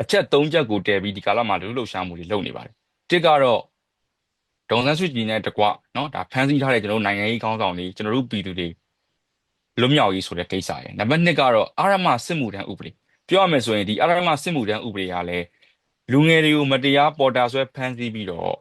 အချက်၃ချက်ကိုတည်ပြီးဒီကာလမှာလူလှုပ်ရှားမှုတွေလုပ်နေပါတယ်တစ်ကတော့ဒေါန်ဆန်းစုကြည်နဲ့တကွနော်ဒါဖမ်းဆီးထားတဲ့ကျွန်တော်နိုင်ငံရေးခေါင်းဆောင်တွေကျွန်တော်တို့ပြည်သူတွေလွတ်မြောက်ရေးဆိုတဲ့ကိစ္စရယ်နံပါတ်2ကတော့အာရမစစ်မှုထမ်းဥပဒေပြောရမယ်ဆိုရင်ဒီအာရမစစ်မှုထမ်းဥပဒေကလည်းလူငယ်တွေကိုမတရားပေါ်တာဆွဲဖမ်းဆီးပြီးတော့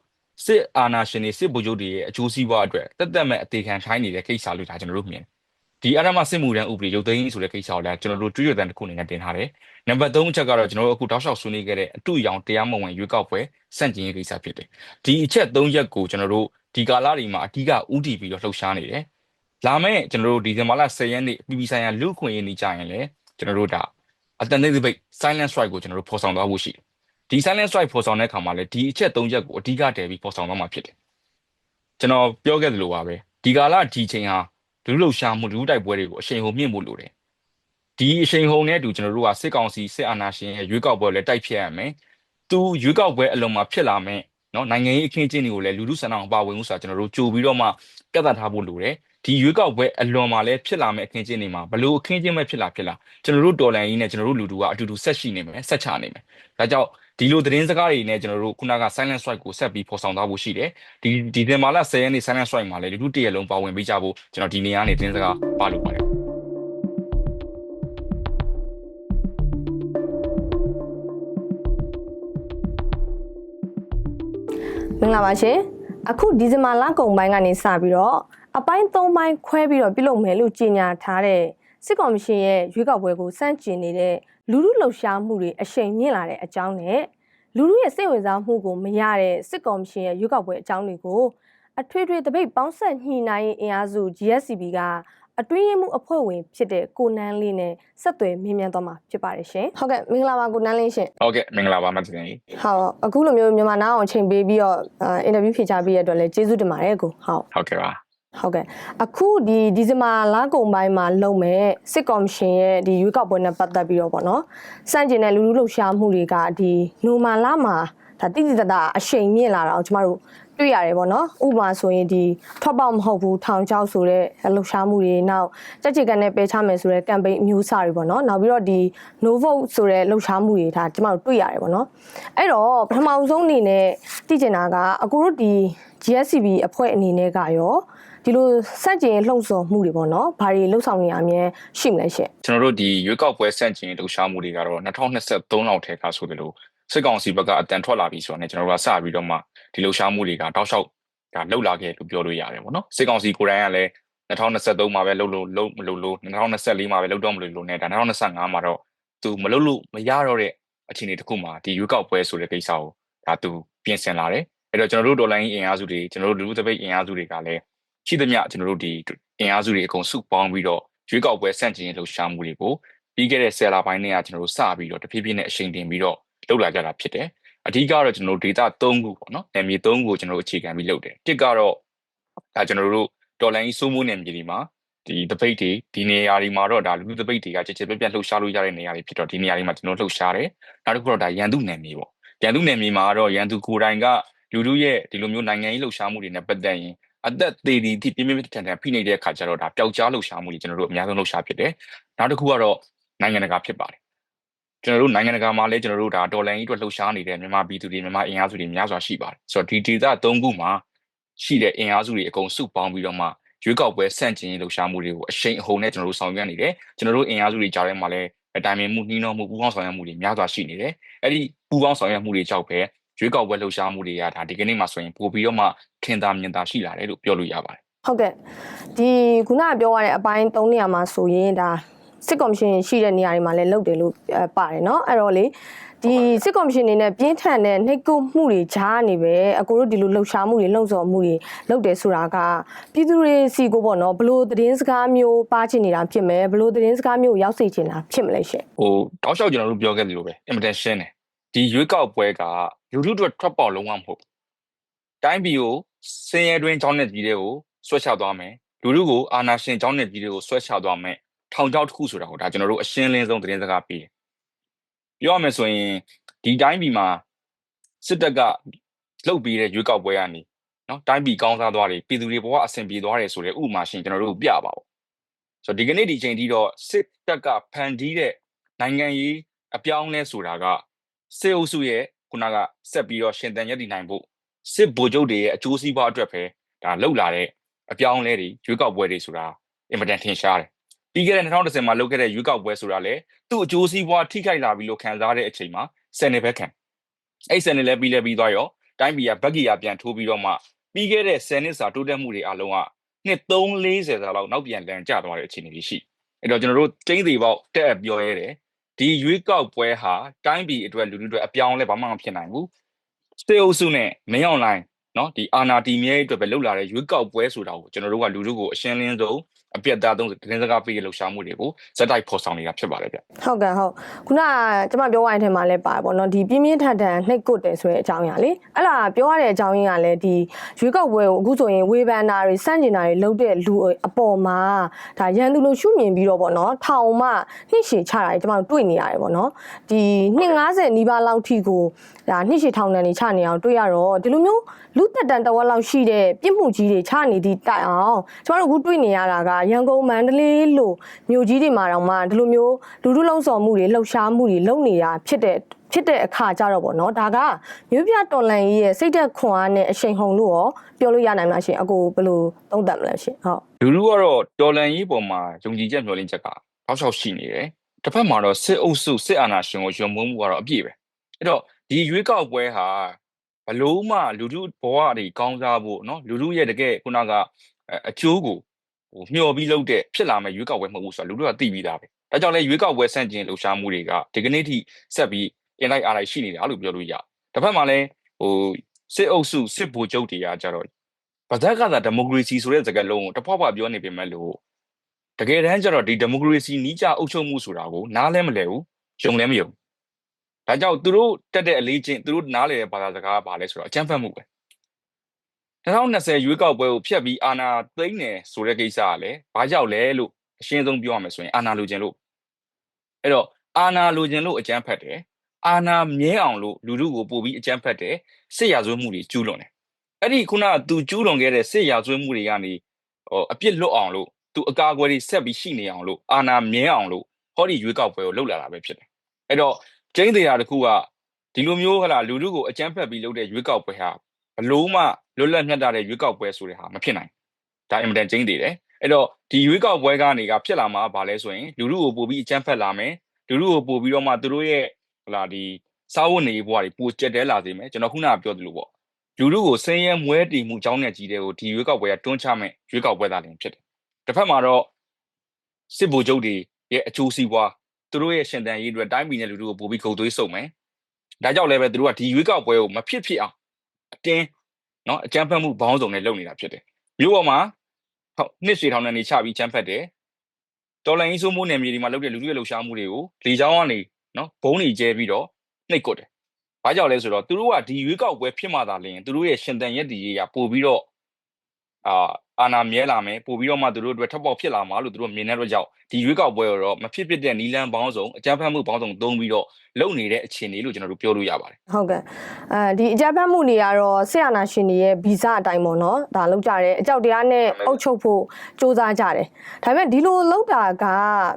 စစ်အာဏာရှင်တွေစစ်ဗိုလ်ချုပ်တွေရဲ့အကျိုးစီးပွားအတွက်တက်တက်မဲ့အသေးခံထိုင်းနေတဲ့ကိစ္စလို့ဒါကျွန်တော်တို့မြင်တယ် ဒီအာရမစစ်မှုထမ်းဥပဒေရုပ်သိမ်းရေးဆိုတဲ့ကိစ္စကိုလည်းကျွန်တော်တို့ကြွေးရတဲ့တစ်ခုအနေနဲ့တင်ထားတယ်နံပါတ်3အချက်ကတော့ကျွန်တော်တို့အခုတောက်လျှောက်ဆွေးနွေးခဲ့တဲ့အတူရောင်တရားမဝင်ရွေးကောက်ပွဲစန့်ကျင်ရေးကိစ္စဖြစ်တယ်ဒီအချက်3ချက်ကိုကျွန်တော်တို့ဒီကာလတွေမှာအဓိကဥတည်ပြီးတော့လှုပ်ရှားနေတယ်လာမယ့်ကျွန်တော်တို့ဒီဇင်ဘာလ10ရက်နေ့ပြည်ပဆိုင်ရာလူခွင့်ရေးနေကြရင်လည်းကျွန်တော်တို့ဒါအတန်သေးသေးပိတ် silent strike ကိုကျွန်တော်တို့ဖော်ဆောင်သွားဖို့ရှိတယ်ဒီ silent strike ဖော်ဆောင်တဲ့အခါမှာလည်းဒီအချက်3ချက်ကိုအဓိကတည်ပြီးဖော်ဆောင်သွားမှာဖြစ်တယ်ကျွန်တော်ပြောခဲ့သလိုပါပဲဒီကာလဒီချိန်ဟာ လူလူလှုပ်ရှားမှုလူတိုက်ပွဲတွေကိုအရှိန်ဟုန်မြင့်ဖို့လိုတယ်ဒီအရှိန်ဟုန်နဲ့အတူကျွန်တော်တို့ကစစ်ကောင်စီစစ်အာဏာရှင်ရဲ့ရွေးကောက်ပွဲလည်းတိုက်ဖြတ်ရမယ်သူရွေးကောက်ပွဲအလုံးမှာဖြစ်လာမယ်နော်နိုင်ငံရေးအခင်းကျင်းတွေကိုလည်းလူလူဆန္ဒအောင်ပါဝင်မှုဆိုတာကျွန်တော်တို့ကြိုပြီးတော့မှကတ်သတ်ထားဖို့လိုတယ်ဒီရွေးကောက်ပွဲအလွန်မှာလည်းဖြစ်လာမယ့်အခင်းကျင်းတွေမှာဘလို့အခင်းကျင်းမဲ့ဖြစ်လာဖြစ်လာကျွန်တော်တို့တော်လန်ကြီးနဲ့ကျွန်တော်တို့လူတူကအတူတူဆက်ရှိနေမယ်ဆက်ချနေမယ်ဒါကြောင့် ဒီလိုသတင်းစကားတွေနဲ့ကျွန်တော်တို့ခုနက silent strike ကိုဆက်ပြီးဖော်ဆောင်သွားဖို့ရှိတယ်ဒီဒီဇင်ဘာလ10ရက်နေ့ silent strike မှာလည်းလူတူတရက်လုံးပါဝင်ပေးကြဖို့ကျွန်တော်ဒီနေရာနေသတင်းစကားပါလို့ပါတယ်မင်္ဂလာပါရှင်အခုဒီဇင်ဘာလကုန်ပိုင်းကနေစပြီးတော့အပိုင်း၃ပိုင်းခွဲပြီးတော့ပြုလုပ်မယ်လို့ကြေညာထားတဲ့စစ်ကောင်ရှင်ရဲ့ရွေးကောက်ပွဲကိုစန့်ကျင်နေတဲ့ လူလူလှုပ်ရှားမှုတွေအရှိန်မြင့်လာတဲ့အကြောင်းနဲ့လူလူရဲ့စိတ်ဝင်စားမှုကိုမရတဲ့စစ်ကောင်ရှင်ရဲ့ရွေးကောက်ပွဲအကြောင်းတွေကိုအထွေထွေတပိတ်ပေါင်းဆက်ညှိနှိုင်းရေးအင်အားစု GSCB ကအတွင်းရေးမှုအဖွဲ့ဝင်ဖြစ်တဲ့ကိုနန်းလေးနဲ့ဆက်သွယ်မြင်းမြန်းသွားမှာဖြစ်ပါတယ်ရှင်ဟုတ်ကဲ့မင်္ဂလာပါကိုနန်းလေးရှင်ဟုတ်ကဲ့မင်္ဂလာပါမတင်ကြီးဟုတ်အခုလိုမျိုးမြန်မာနာအောင်ချိန်ပေးပြီးတော့အင်တာဗျူးဖြေချပေးရတဲ့အတွက်လည်းကျေးဇူးတင်ပါတယ်ကိုဟုတ်ဟုတ်ကဲ့ပါ ဟုတ်ကဲ့အခုဒီဒီဇင်ဘာလကုန်ပိုင်းမှာလုပ်မဲ့စစ်ကော်မရှင်ရဲ့ဒီရွေးကောက်ပွဲနဲ့ပတ်သက်ပြီးတော့ပေါ့နော်စန့်ကျင်တဲ့လူလူလှုပ်ရှားမှုတွေကဒီနိုမာလာမှာဒါတိတိတတ်တာအရှိန်မြင့်လာတာကိုကျမတို့ တွေ့ရတယ်ပေါ့နော်ဥပမာဆိုရင်ဒီထွက်ပေါက်မဟုတ်ဘူးထောင်ချောက်ဆိုတဲ့လှုပ်ရှားမှုတွေနောက်ကြက်ချေကန်နဲ့ပယ်ချမယ်ဆိုတဲ့ campaign အမျိုးအစားတွေပေါ့နော်နောက်ပြီးတော့ဒီ no vote ဆိုတဲ့လှုပ်ရှားမှုတွေဒါကျမတို့တွေ့ရတယ်ပေါ့နော်အဲ့တော့ပထမဆုံးအနေနဲ့သိချင်တာကအကူတို့ဒီ GSCB အဖွဲ့အနေနဲ့ကရောဒီလိုစက်ကျင်လှုံ့ဆော်မှုတွေပေါ့နော်ဘာတွေလှုပ်ဆောင်နေရအမြဲရှိမလဲရှင့်ကျွန်တော်တို့ဒီရွေးကောက်ပွဲစန့်ကျင်လှုပ်ရှားမှုတွေကတော့2023လောက်ထဲကဆိုတယ်လို့ စစ်ကောင်စီဘက်ကအတန်ထွက်လာပြီဆိုတော့ねကျွန်တော်တို့ကစပြီးတော့မှဒီလှုပ်ရှားမှုတွေကတောက်လျှောက်ဒါလှုပ်လာခဲ့လို့ပြောလို့ရတယ်ပေါ့နော်စစ်ကောင်စီကိုယ်တိုင်ကလည်း2023မှာပဲလှုပ်လို့လှုပ်မလို့လို့2024မှာပဲလှုပ်တော့မလို့လို့ねဒါ2025မှာတော့သူမလှုပ်လို့မရတော့တဲ့အခြေအနေတစ်ခုမှာဒီရွေးကောက်ပွဲဆိုတဲ့ကိစ္စကိုဒါသူပြင်ဆင်လာတယ်အဲ့တော့ကျွန်တော်တို့ဒေါ်လာရင်းအင်အားစုတွေကျွန်တော်တို့လူလူသပိတ်အင်အားစုတွေကလည်းရှိသမျှကျွန်တော်တို့ဒီအင်အားစုတွေအကုန်စုပေါင်းပြီးတော့ရွေးကောက်ပွဲစန့်ကျင်လှုပ်ရှားမှုတွေကိုပြီးခဲ့တဲ့ဆယ်လပိုင်းတွေကကျွန်တော်တို့စပြီးတော့တဖြည်းဖြည်းနဲ့အရှိန်တင်ပြီးတော့ လုပ်လာကြတာဖြစ်တယ်အဓိကတော့ကျွန်တော်တို့ data 3ခုပေါ့နော်နယ်မြေ3ခုကိုကျွန်တော်တို့အခြေခံပြီးလုပ်တယ်တစ်ကတော့ဒါကျွန်တော်တို့ဒေါ်လာကြီးစိုးမိုးနယ်မြေတွေမှာဒီတပိတ်တွေဒီနေရာတွေမှာတော့ဒါလူတပိတ်တွေကကြည်ကြည်ပြတ်ပြတ်လှုပ်ရှားလို့ရတဲ့နေရာတွေဖြစ်တော့ဒီနေရာတွေမှာကျွန်တော်တို့လှုပ်ရှားတယ်နောက်တစ်ခုတော့ဒါရန်သူနယ်မြေပေါ့ရန်သူနယ်မြေမှာတော့ရန်သူကိုယ်တိုင်ကလူလူရဲ့ဒီလိုမျိုးနိုင်ငံရေးလှုပ်ရှားမှုတွေနဲ့ပတ်သက်ရင်အသက်သေးသေးထိပြင်းပြင်းထန်ထန်ဖိနေတဲ့အခါကျတော့ဒါပျောက်ကြားလှုပ်ရှားမှုတွေကျွန်တော်တို့အများဆုံးလှုပ်ရှားဖြစ်တယ်နောက်တစ်ခုကတော့နိုင်ငံတကာဖြစ်ပါတယ် ကျွန်တော်တို့နိုင်ငံတကာမှာလည်းကျွန်တော်တို့ဒါဒေါ်လာကြီးအတွက်လှုပ်ရှားနေတဲ့မြန်မာပြည်သူတွေမြန်မာအင်အားစုတွေများစွာရှိပါတယ်ဆိုတော့ဒီဒေသ၃ခုမှာရှိတဲ့အင်အားစုတွေအကုန်စုပေါင်းပြီးတော့မှရွေးကောက်ပွဲဆန့်ကျင်ရေးလှုပ်ရှားမှုတွေကိုအရှိန်အဟုန်နဲ့ကျွန်တော်တို့ဆောင်ရွက်နေတယ်ကျွန်တော်တို့အင်အားစုတွေကြားထဲမှာလည်းတိုင်ပင်မှုနှီးနှောမှုပူးပေါင်းဆောင်ရွက်မှုတွေများစွာရှိနေတယ်အဲ့ဒီပူးပေါင်းဆောင်ရွက်မှုတွေကြောင့်ပဲရွေးကောက်ပွဲလှုပ်ရှားမှုတွေကဒါဒီကနေ့မှဆိုရင်ပို့ပြီးတော့မှထင်သာမြင်သာရှိလာတယ်လို့ပြောလို့ရပါတယ်ဟုတ်ကဲ့ဒီခုနကပြောရတဲ့အပိုင်း၃နေရာမှာဆိုရင်ဒါ စစ်ကော်မရှင်ရှိတဲ့နေရာတွေမှာလည်းလုပ်တယ်လို့အဲပါတယ်เนาะအဲ့တော့လေဒီစစ်ကော်မရှင်နေနဲ့ပြင်းထန်တဲ့နှိပ်ကွပ်မှုတွေကြားနေပဲအကိုတို့ဒီလိုလှုပ်ရှားမှုတွေလှုံ့ဆော်မှုတွေလုပ်တယ်ဆိုတာကပြည်သူတွေစီကိုပေါ့နော်ဘလို့သတင်းစကားမျိုးပါချင်နေတာဖြစ်မယ်ဘလို့သတင်းစကားမျိုးကိုရောက်စေချင်တာဖြစ်မလဲရှင် ဟိုတောက်လျှောက်ကျွန်တော်တို့ပြောခဲ့သလိုပဲအင်မတန်ရှင်းတယ်ဒီရွေးကောက်ပွဲကလူလူတို့ထွက်ပေါက်လုံးဝမဟုတ်ဘူးတိုင်းပြည်ကိုစင်ရဲတွင်းချောင်းနဲ့ကြီးတွေကိုဆွဲချသွားမယ်လူလူကိုအာဏာရှင်ချောင်းနဲ့ကြီးတွေကိုဆွဲချသွားမယ် ထောင်ချောက်တစ်ခုဆိုတာကိုဒါကျွန်တော်တို့အရှင်းလင်းဆုံးသတင်းစကားပေးတယ်ပြောရမယ်ဆိုရင်ဒီတိုင်းပြည်မှာစစ်တပ်ကလှုပ်ပြီးတဲ့ရွေးကောက်ပွဲကနေနော်တိုင်းပြည်ကောင်းစားသွားတယ်ပြည်သူတွေဘဝအဆင်ပြေသွားတယ်ဆိုတဲ့ဥပမာရှင်ကျွန်တော်တို့ပြပါဦးဆိုတော့ဒီကနေ့ဒီချိန်ထိတော့စစ်တပ်ကဖန်တီးတဲ့နိုင်ငံရေးအပြောင်းလဲဆိုတာကစစ်အုပ်စုရဲ့ခုနကဆက်ပြီးတော့ရှင်သန်ရပ်တည်နိုင်ဖို့စစ်ဗိုလ်ချုပ်တွေရဲ့အကျိုးစီးပွားအတွက်ပဲဒါလှုပ်လာတဲ့အပြောင်းအလဲတွေရွေးကောက်ပွဲတွေဆိုတာအင်မတန်ထင်ရှားတယ် ပြီးခဲ့တဲ့2010မှာလုပ်ခဲ့တဲ့ရွေးကောက်ပွဲဆိုတာလေသူ့အကျိုးစီးပွားထိခိုက်လာပြီလို့ခံစားတဲ့အချိန်မှာစနေဘက်ခံအဲ့စနေလဲပြီးလဲပြီးသွားရောတိုင်းပြည်ကဘက်ကီယာပြန်ထိုးပြီးတော့မှပြီးခဲ့တဲ့10နှစ်စာတိုးတက်မှုတွေအလုံးကနှစ်340စာလောက်နောက်ပြန်လန်ကျသွားတဲ့အခြေအနေကြီးရှိအဲ့တော့ကျွန်တော်တို့ကျင်းသေးပေါက်တက်အပ်ပြောရဲတယ်ဒီရွေးကောက်ပွဲဟာတိုင်းပြည်အတွက်လူလူတွေအပြောင်းလဲဘာမှမဖြစ်နိုင်ဘူးစေအုပ်စုနဲ့မင်းအွန်လိုင်းနော်ဒီအာနာတီမြဲအတွက်ပဲလှုပ်လာတဲ့ရွေးကောက်ပွဲဆိုတာကိုကျွန်တော်တို့ကလူလူကိုအရှင်းလင်းဆုံး အပြတ်သားဆုံးတင်းစကားပေးရလှုပ်ရှားမှုတွေကိုစက်တိုက်ဖော်ဆောင်နေတာဖြစ်ပါတယ်ဗျဟုတ်ကဲ့ဟုတ်ခုနကကျွန်မပြောရတဲ့အထက်မှာလည်းပါတယ်ပေါ့နော်ဒီပြင်းပြင်းထန်ထန်နှိတ်ကွတ်တယ်ဆိုတဲ့အကြောင်းအရာလေအဲ့ဒါပြောရတဲ့အကြောင်းရင်းကလည်းဒီရွေးကောက်ပွဲကိုအခုဆိုရင်ဝေဖန်တာတွေစန့်ကျင်တာတွေလုပ်တဲ့လူအပေါ်မှာဒါရန်သူလို့ရှုမြင်ပြီးတော့ပေါ့နော်ထောင်မှနှိရှည်ချတာတွေကျွန်တော်တို့တွေ့နေရတယ်ပေါ့နော်ဒီ250နီးပါးလောက်ထိကိုဒါနှိရှည်ထောင်တန်းတွေချနေအောင်တွေ့ရတော့ဒီလိုမျိုး လူသက်တန်တဝက်လောက်ရှိတဲ့ပြစ်မှုကြီးတွေချနေသည့်တိုင်အောင်ကျွန်တော်တို့အခုတွေ့နေရတာကရန်ကုန်မန္တလေးလိုမြို့ကြီးတွေမှာတော့မှဒီလိုမျိုးလူလူလုံးစော်မှုတွေလှုပ်ရှားမှုတွေလုပ်နေတာဖြစ်တဲ့ဖြစ်တဲ့အခါကြတော့ပေါ့နော်ဒါကမြို့ပြတော်လန်ကြီးရဲ့စိတ်သက်ခွန်အားနဲ့အရှိန်ဟုန်လို့ရောပြောလို့ရနိုင်မလားရှင်အကိုဘယ်လိုသုံးသပ်မလဲရှင်ဟုတ်လူလူကတော့တော်လန်ရေးပေါ်မှာယုံကြည်ချက်မျှော်လင့်ချက်ကတောက်လျှောက်ရှိနေတယ်တစ်ဖက်မှာတော့စစ်အုပ်စုစစ်အာဏာရှင်ကိုယုံမုန်းမှုကတော့အပြည့်ပဲအဲ့တော့ဒီရွေးကောက်ပွဲဟာ ဘလို့မှလူလူဘဝတွေကောင်းစားဖို့เนาะလူလူရဲ့တကယ်ခုနကအကျိုးကိုဟိုမျှော်ပြီးလုပ်တဲ့ဖြစ်လာမဲ့ရွေးကောက်ပွဲမဟုတ်ဘူးဆိုတာလူလူကသိပြီးသားပဲဒါကြောင့်လဲရွေးကောက်ပွဲဆန့်ကျင်လှုပ်ရှားမှုတွေကဒီကနေ့ထိဆက်ပြီးအင်လိုက်အားလိုက်ရှိနေတာလို့ပြောလို့ရတစ်ဖက်မှာလဲဟိုစစ်အုပ်စုစစ်ဗိုလ်ချုပ်တွေကကြတော့ ဘာသာကသာဒီမိုကရေစီဆိုတဲ့စကားလုံးကိုတစ်ဖွားဖွားပြောနေပေမဲ့လို့တကယ်တမ်းကျတော့ဒီဒီမိုကရေစီနီးကျအုပ်ချုပ်မှုဆိုတာကိုနားလဲမလဲဘူးယုံလဲမယုံ ဒါကြောင့်သူတို့တက်တဲ့အလေးချင်းသူတို့နားလဲတဲ့ဘာသာစကားကဘာလဲဆိုတော့အကျန်းဖတ်မှုပဲ2020ရွေးကောက်ပွဲကိုဖျက်ပြီးအာဏာသိမ်းတယ်ဆိုတဲ့ကိစ္စကလည်းဘာကြောက်လဲလို့အရှင်းဆုံးပြောရမယ်ဆိုရင်အာဏာလိုချင်လို့အဲ့တော့အာဏာလိုချင်လို့အကျန်းဖတ်တယ်အာဏာမြဲအောင်လို့လူလူကိုပို့ပြီးအကျန်းဖတ်တယ်စစ်ရာဇဝတ်မှုတွေကျူးလွန်တယ်အဲ့ဒီခုနကသူကျူးလွန်ခဲ့တဲ့စစ်ရာဇဝတ်မှုတွေကနေဟိုအပြစ်လွတ်အောင်လို့သူအကာအကွယ်တွေဆက်ပြီးရှိနေအောင်လို့အာဏာမြဲအောင်လို့ဟောဒီရွေးကောက်ပွဲကိုလှုပ်လာတာပဲဖြစ်တယ်။အဲ့တော့ ကျင်းသေးတာတစ်ခုကဒီလိုမျိုးဟလာလူလူကိုအကြမ်းဖက်ပြီးလှုပ်တဲ့ရွေးကောက်ပွဲဟာဘလို့မှလွတ်လပ်မြတ်တဲ့ရွေးကောက်ပွဲဆိုတဲ့ဟာမဖြစ်နိုင်။ဒါအင်မတန်ကျင်းသေးတယ်။အဲ့တော့ဒီရွေးကောက်ပွဲကနေကဖြစ်လာမှာဘာလဲဆိုရင်လူလူကိုပို့ပြီးအကြမ်းဖက်လာမယ်။လူလူကိုပို့ပြီးတော့မှသူတို့ရဲ့ဟလာဒီစာဝတ်နေဘဝတွေပိုကျက်တဲလာစေမယ်။ကျွန်တော်ခုနကပြောသလိုပေါ့လူလူကိုဆင်းရဲမွဲတည်မှုအကြောင်းနဲ့ကြီးတဲ့ကိုဒီရွေးကောက်ပွဲကတွန်းချမဲ့ရွေးကောက်ပွဲသားလည်းဖြစ်တယ်။တစ်ဖက်မှာတော့စစ်ဗိုလ်ချုပ်တွေရဲ့အကျိုးစီးပွား သူတို့ရဲ့ရှင်သန်ရေးအတွက်တိုင်းပြည်နဲ့လူလူကိုပို့ပြီးဂုံသွေးစုပ်မယ်။ဒါကြောင့်လည်းပဲသူတို့ကဒီရွေးကောက်ပွဲကိုမဖြစ်ဖြစ်အောင်အတင်းနော်အကြမ်းဖက်မှုဘောင်းစုံနဲ့လုပ်နေတာဖြစ်တယ်။မြို့ပေါ်မှာဟုတ်နှစ်ရှည်ထောင်နဲ့နေချပြီးချမ်းဖက်တယ်။တော်လိုင်းကြီးစိုးမိုးနယ်မြေတွေမှာလုပ်တဲ့လူလူရဲ့လှုပ်ရှားမှုတွေကိုလေချောင်းကနေနော်ဘုံတွေကျဲပြီးတော့နှိပ်ကွက်တယ်။ဘာကြောင့်လဲဆိုတော့သူတို့ကဒီရွေးကောက်ပွဲဖြစ်မှသာလျှင်သူတို့ရဲ့ရှင်သန်ရက်တည်ရေးကပို့ပြီးတော့ အာအာနာမြဲလာမယ်ပို့ပြီးတော့မှသူတို့အတွက်ထပ်ပေါက်ဖြစ်လာမှာလို့သူတို့မြင်တဲ့အတွက်ကြောင့်ဒီရွေးကောက်ပွဲကိုတော့မဖြစ်ဖြစ်တဲ့နီလန်ပေါင်းစုံအကြမ်းဖက်မှုပေါင်းစုံသုံးပြီးတော့လုပ်နေတဲ့အခြေအနေလို့ကျွန်တော်တို့ပြောလို့ရပါတယ်ဟုတ်ကဲ့အဲဒီအကြမ်းဖက်မှုတွေကတော့ဆရာနာရှင်တွေရဲ့ဗီဇအတိုင်းပေါ့နော်ဒါလောက်ကြတယ်အကြောက်တရားနဲ့အုပ်ချုပ်ဖို့စ조사ကြတယ်ဒါပေမဲ့ဒီလိုလောက်တာက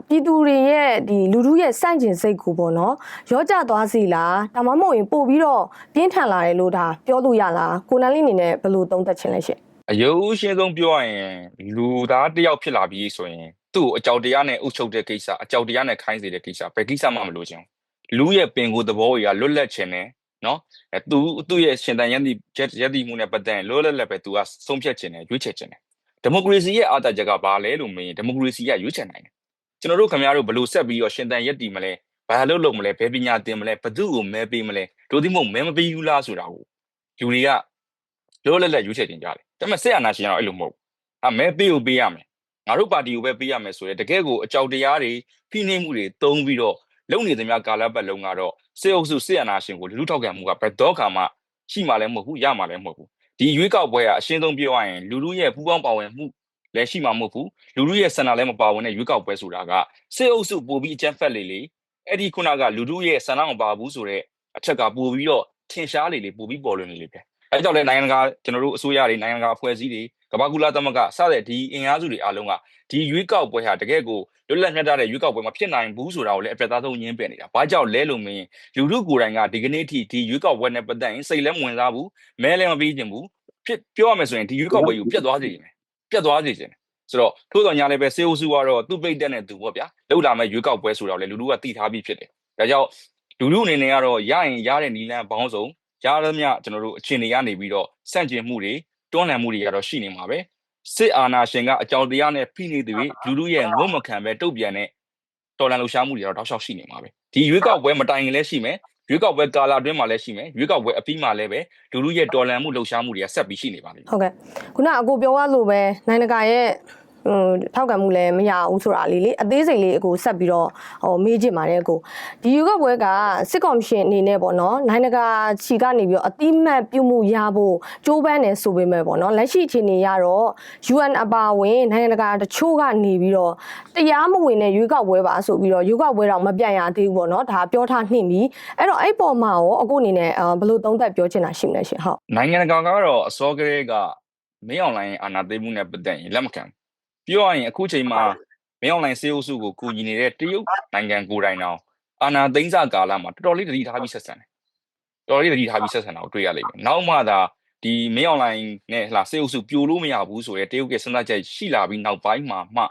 ပြည်သူတွေရဲ့ဒီလူထုရဲ့စန့်ကျင်စိတ်ကိုပေါ့နော်ရောကြသွားစီလားဒါမှမဟုတ်ရင်ပို့ပြီးတော့ပြင်းထန်လာတယ်လို့ဒါပြောလို့ရလားကိုနန်လေးအနေနဲ့ဘယ်လိုသုံးသပ်ချင်လဲရှင် အယုံရှင်းဆုံးပြောရရင်လူသားတစ်ယောက်ဖြစ်လာပြီးဆိုရင်သူ့ကိုအကြောက်တရားနဲ့အုပ်ချုပ်တဲ့ကိစ္စအကြောက်တရားနဲ့ခိုင်းစေတဲ့ကိစ္စဘယ်ကိစ္စမှမလို့ခြင်းလူရဲ့ပင်ကိုယ်သဘောကြီးကလွတ်လပ်ခြင်းနဲ့နော်အဲသူသူ့ရဲ့ရှင်တန်ရည်တည်ရည်တည်မှုနဲ့ပတ်သက်ရင်လွတ်လပ်လပ်ပဲသူကဆုံးဖြတ်ခြင်းနဲ့ရွေးချယ်ခြင်းနဲ့ဒီမိုကရေစီရဲ့အာဏာချက်ကဘာလဲလို့မေးရင်ဒီမိုကရေစီကရွေးချယ်နိုင်တယ်ကျွန်တော်တို့ခင်ဗျားတို့ဘယ်လိုဆက်ပြီးတော့ရှင်တန်ရည်တည်မလဲဘာလို့လုပ်မလဲဘယ်ပညာသင်မလဲဘသူ့ကိုမဲပေးမလဲတို့ဒီမို့မဲမပေးဘူးလားဆိုတာကိုလူတွေကလွတ်လပ်လပ်ရွေးချယ်ခြင်းကြတယ် ဒါပေမဲ့ဆက်အာဏာရှင်ကတော့အဲ့လိုမဟုတ်ဘူးအမဲပေးကိုပေးရမယ်ငါတို့ပါတီကိုပဲပေးရမယ်ဆိုရင်တကယ်ကိုအကြောက်တရားတွေဖိနှိပ်မှုတွေတုံးပြီးတော့လုံနေသမျှကာလပတ်လုံးကတော့စေအုပ်စုစေအနာရှင်ကိုလူထောက်ခံမှုကဘယ်တော့ခါမှရှိမှလည်းမဟုတ်ဘူးရမှလည်းမဟုတ်ဘူးဒီရွေးကောက်ပွဲကအရှင်းဆုံးပြောရရင်လူလူရဲ့ပူးပေါင်းပါဝင်မှုလည်းရှိမှာမဟုတ်ဘူးလူလူရဲ့ဆန္ဒလည်းမပါဝင်တဲ့ရွေးကောက်ပွဲဆိုတာကစေအုပ်စုပို့ပြီးအကြမ်းဖက်လေလေအဲ့ဒီခုနကလူလူရဲ့ဆန္ဒမပါဘူးဆိုတော့အချက်ကပို့ပြီးတော့ထင်ရှားလေလေပို့ပြီးပေါ်လွင်နေလေပဲ အဲကြောင့်လည်းနိုင်ငံတကာကျွန်တော်တို့အစိုးရတွေနိုင်ငံတကာအဖွဲ့အစည်းတွေကမ္ဘာကူလာသမဂ္ဂစတဲ့ဒီအင်အားစုတွေအားလုံးကဒီရွေးကောက်ပွဲဟာတကယ်ကိုလွတ်လပ်မြတ်တဲ့ရွေးကောက်ပွဲမှာဖြစ်နိုင်ဘူးဆိုတာကိုလည်းအပြတ်သားဆုံးညင်းပယ်နေတာ။ဘာကြောင့်လဲလို့မင်းလူထုကိုယ်တိုင်ကဒီကနေ့အထိဒီရွေးကောက်ပွဲနဲ့ပတ်သက်ရင်စိတ်လည်းမဝင်စားဘူးမဲလည်းမပြီးခြင်းဘူးဖြစ်ပြောရမယ်ဆိုရင်ဒီရွေးကောက်ပွဲကိုပြတ်သွားစေခြင်းပဲပြတ်သွားစေခြင်းဆိုတော့ထို့တော်ညာလည်းပဲစေအိုစုကတော့သူ့ပိတ်တက်နဲ့သူပေါ့ဗျာလောက်လာမဲ့ရွေးကောက်ပွဲဆိုတော့လေလူထုကတိထားပြီးဖြစ်တယ်။ဒါကြောင့်လူထုအနေနဲ့ကတော့ရရင်ရတဲ့နီလန်ဘောင်းဆောင် ရရမြကျွန်တော်တို့အခြေအနေကနေပြီးတော့စန့်ကျင်မှုတွေတွန်းလှန်မှုတွေကတော့ရှိနေမှာပဲစစ်အာဏာရှင်ကအကြောင်းတရားနဲ့ဖိနေသူတွေလူလူရဲ့ငုံမခံပဲတုတ်ပြန်တဲ့တော်လန်လှူရှားမှုတွေတော့တောက်လျှောက်ရှိနေမှာပဲဒီရွေးကောက်ပွဲမတိုင်ရင်လည်းရှိမယ်ရွေးကောက်ပွဲကာလာအတွင်းမှာလည်းရှိမယ်ရွေးကောက်ပွဲအပြီးမှာလည်းပဲလူလူရဲ့တော်လန်မှုလှူရှားမှုတွေကဆက်ပြီးရှိနေပါလိမ့်မယ်ဟုတ်ကဲ့ခုနအကိုပြောရလို့ပဲနိုင်နဂါရဲ့ ဟိုထောက်ကံမှုလည်းမရဘူးဆိုတာလေးလေအသေးစိတ်လေးအကိုဆက်ပြီးတော့ဟိုမေးချင်ပါတယ်အကိုဒီယူကပွဲကစစ်ကော်မရှင်အနေနဲ့ပေါ့နော်နိုင်နဂါချီကနေပြီးတော့အတိမတ်ပြုမှုရဖို့ကြိုးပမ်းနေဆိုပေမဲ့ပေါ့နော်လက်ရှိအခြေအနေရတော့ UN အပါအဝင်နိုင်ငံတကာတချို့ကနေပြီးတော့တရားမဝင်တဲ့ရွေးကောက်ပွဲပါဆိုပြီးတော့ရွေးကောက်ပွဲတော့မပြတ်ရသေးဘူးပေါ့နော်ဒါပြောထားနှင့်ပြီအဲ့တော့အဲ့ပေါ်မှာရောအခုအနေနဲ့ဘယ်လိုသုံးသပ်ပြောချင်တာရှိမလဲရှင်ဟုတ်နိုင်ငံတကာကတော့အစောကလေးကမင်းအောင်လိုင်းအာဏာသိမ်းမှုနဲ့ပတ်သက်ရင်လက်မခံ ပြောရရင်အခုချိန်မှာမင်းအောင်လိုင်းစေအုပ်စုကိုကူညီနေတဲ့တရုတ်နိုင်ငံကိုယ်တိုင်တော့အာဏာသိမ်းစကာလမှာတော်တော်လေးတတိထားပြီးဆက်ဆံတယ်တော်တော်လေးတတိထားပြီးဆက်ဆံတာကိုတွေ့ရလိမ့်မယ်နောက်မှသာဒီမင်းအောင်လိုင်းနဲ့ဟလာစေအုပ်စုပြိုလို့မရဘူးဆိုတဲ့တရုတ်ရဲ့စဉ်းစားချက်ရှိလာပြီးနောက်ပိုင်းမှာမှ